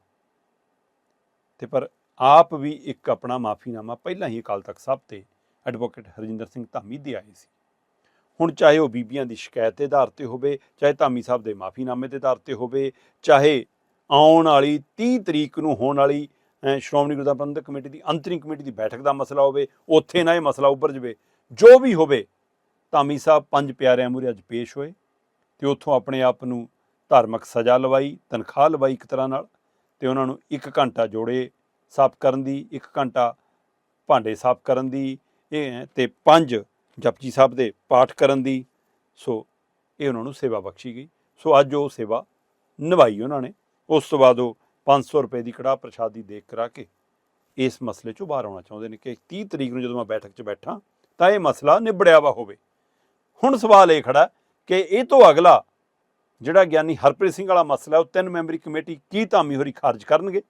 S1: ਤੇ ਪਰ ਆਪ ਵੀ ਇੱਕ ਆਪਣਾ ਮਾਫੀਨਾਮਾ ਪਹਿਲਾਂ ਹੀ ਅਕਾਲ ਤਖਤ ਸਾਹਿਬ ਤੇ ਐਡਵੋਕੇਟ ਹਰਜਿੰਦਰ ਸਿੰਘ ਧਾਮੀ ਦੇ ਆਏ ਸੀ। ਹੁਣ ਚਾਹੇ ਉਹ ਬੀਬੀਆਂ ਦੀ ਸ਼ਿਕਾਇਤ ਦੇ ਆਧਾਰ ਤੇ ਹੋਵੇ, ਚਾਹੇ ਧਾਮੀ ਸਾਹਿਬ ਦੇ ਮਾਫੀਨਾਮੇ ਦੇ ਆਧਾਰ ਤੇ ਹੋਵੇ, ਚਾਹੇ ਆਉਣ ਵਾਲੀ 30 ਤਰੀਕ ਨੂੰ ਹੋਣ ਵਾਲੀ ਸ਼੍ਰੋਮਣੀ ਗੁਰਦੁਆਰਾ ਪ੍ਰਬੰਧਕ ਕਮੇਟੀ ਦੀ ਅੰਤਰਿੰਗ ਕਮੇਟੀ ਦੀ ਬੈਠਕ ਦਾ ਮਸਲਾ ਹੋਵੇ, ਉੱਥੇ ਨਾ ਇਹ ਮਸਲਾ ਉੱਭਰ ਜਵੇ, ਜੋ ਵੀ ਹੋਵੇ, ਧਾਮੀ ਸਾਹਿਬ ਪੰਜ ਪਿਆਰਿਆਂ ਮੂਹਰੇ ਅੱਜ ਪੇਸ਼ ਹੋਏ ਤੇ ਉੱਥੋਂ ਆਪਣੇ ਆਪ ਨੂੰ ਧਾਰਮਿਕ ਸਜ਼ਾ ਲਵਾਈ, ਤਨਖਾਹ ਲਵਾਈ ਇੱਕ ਤਰ੍ਹਾਂ ਨਾਲ ਤੇ ਉਹਨਾਂ ਨੂੰ ਇੱਕ ਘੰਟਾ ਜੋੜੇ ਸਾਫ਼ ਕਰਨ ਦੀ, ਇੱਕ ਘੰਟਾ ਭਾਂਡੇ ਸਾਫ਼ ਕਰਨ ਦੀ, ਇਹ ਤੇ ਪੰਜ ਜਪਜੀ ਸਾਹਿਬ ਦੇ ਪਾਠ ਕਰਨ ਦੀ, ਸੋ ਇਹ ਉਹਨਾਂ ਨੂੰ ਸੇਵਾ ਬਖਸ਼ੀ ਗਈ। ਸੋ ਅੱਜ ਉਹ ਸੇਵਾ ਨਿਭਾਈ ਉਹਨਾਂ ਨੇ। ਉਸ ਤੋਂ ਬਾਅਦ ਉਹ 500 ਰੁਪਏ ਦੀ ਕੜਾਹ ਪ੍ਰਸ਼ਾਦੀ ਦੇਖ ਕਰਾ ਕੇ ਇਸ ਮਸਲੇ ਚੋਂ ਬਾਹਰ ਆਉਣਾ ਚਾਹੁੰਦੇ ਨੇ ਕਿ 30 ਤਰੀਕ ਨੂੰ ਜਦੋਂ ਮੈਂ ਬੈਠਕ 'ਚ ਬੈਠਾਂ ਤਾਂ ਇਹ ਮਸਲਾ ਨਿਬੜਿਆ ਵਾ ਹੋਵੇ। ਹੁਣ ਸਵਾਲ ਇਹ ਖੜਾ ਕਿ ਇਹ ਤੋਂ ਅਗਲਾ ਜਿਹੜਾ ਗਿਆਨੀ ਹਰਪ੍ਰੀਤ ਸਿੰਘ ਵਾਲਾ ਮਸਲਾ ਉਹ ਤਿੰਨ ਮੈਂਬਰੀ ਕਮੇਟੀ ਕੀ ਧਾਮੀ ਹੋਰੀ ਖਾਰਜ ਕਰਨਗੇ?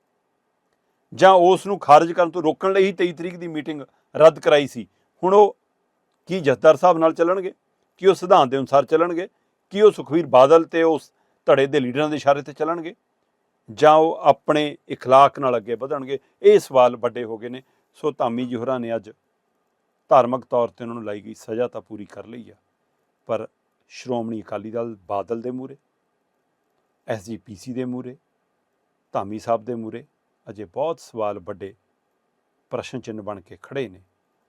S1: ਜਾਂ ਉਸ ਨੂੰ ਖਾਰਜ ਕਰਨ ਤੋਂ ਰੋਕਣ ਲਈ ਹੀ 23 ਤਰੀਕ ਦੀ ਮੀਟਿੰਗ ਰੱਦ ਕਰਾਈ ਸੀ। ਹੁਣ ਉਹ ਕੀ ਜਥੇਦਾਰ ਸਾਹਿਬ ਨਾਲ ਚੱਲਣਗੇ ਕੀ ਉਹ ਸਿਧਾਂਤ ਦੇ ਅਨੁਸਾਰ ਚੱਲਣਗੇ ਕੀ ਉਹ ਸੁਖਵੀਰ ਬਾਦਲ ਤੇ ਉਸ ਧੜੇ ਦੇ ਲੀਡਰਾਂ ਦੇ ਇਸ਼ਾਰੇ ਤੇ ਚੱਲਣਗੇ ਜਾਂ ਉਹ ਆਪਣੇ اخلاق ਨਾਲ ਅੱਗੇ ਵਧਣਗੇ ਇਹ ਸਵਾਲ ਵੱਡੇ ਹੋ ਗਏ ਨੇ ਸੋ ਧਾਮੀ ਜੀ ਹੋਰਾਂ ਨੇ ਅੱਜ ਧਾਰਮਿਕ ਤੌਰ ਤੇ ਉਹਨਾਂ ਨੂੰ ਲਾਈ ਗਈ ਸਜ਼ਾ ਤਾਂ ਪੂਰੀ ਕਰ ਲਈ ਆ ਪਰ ਸ਼੍ਰੋਮਣੀ ਅਕਾਲੀ ਦਲ ਬਾਦਲ ਦੇ ਮੂਰੇ ਐਸਜੀਪੀਸੀ ਦੇ ਮੂਰੇ ਧਾਮੀ ਸਾਹਿਬ ਦੇ ਮੂਰੇ ਅਜੇ ਬਹੁਤ ਸਵਾਲ ਵੱਡੇ ਪ੍ਰਸ਼ਨ ਚਿੰਨ੍ਹ ਬਣ ਕੇ ਖੜੇ ਨੇ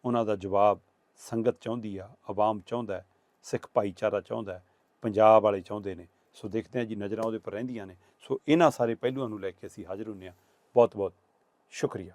S1: ਉਹਨਾਂ ਦਾ ਜਵਾਬ ਸੰਗਤ ਚਾਹੁੰਦੀ ਆ, ਆਵਾਮ ਚਾਹੁੰਦਾ ਸਿੱਖ ਭਾਈਚਾਰਾ ਚਾਹੁੰਦਾ ਪੰਜਾਬ ਵਾਲੇ ਚਾਹੁੰਦੇ ਨੇ। ਸੋ ਦੇਖਦੇ ਹਾਂ ਜੀ, ਨਜ਼ਰਾਂ ਉਹਦੇ ਪਰ ਰਹਿੰਦੀਆਂ ਨੇ। ਸੋ ਇਹਨਾਂ ਸਾਰੇ ਪਹਿਲੂਆਂ ਨੂੰ ਲੈ ਕੇ ਅਸੀਂ ਹਾਜ਼ਰ ਹੁੰਨੇ ਆ ਬਹੁਤ ਬਹੁਤ ਸ਼ੁਕਰੀਆ।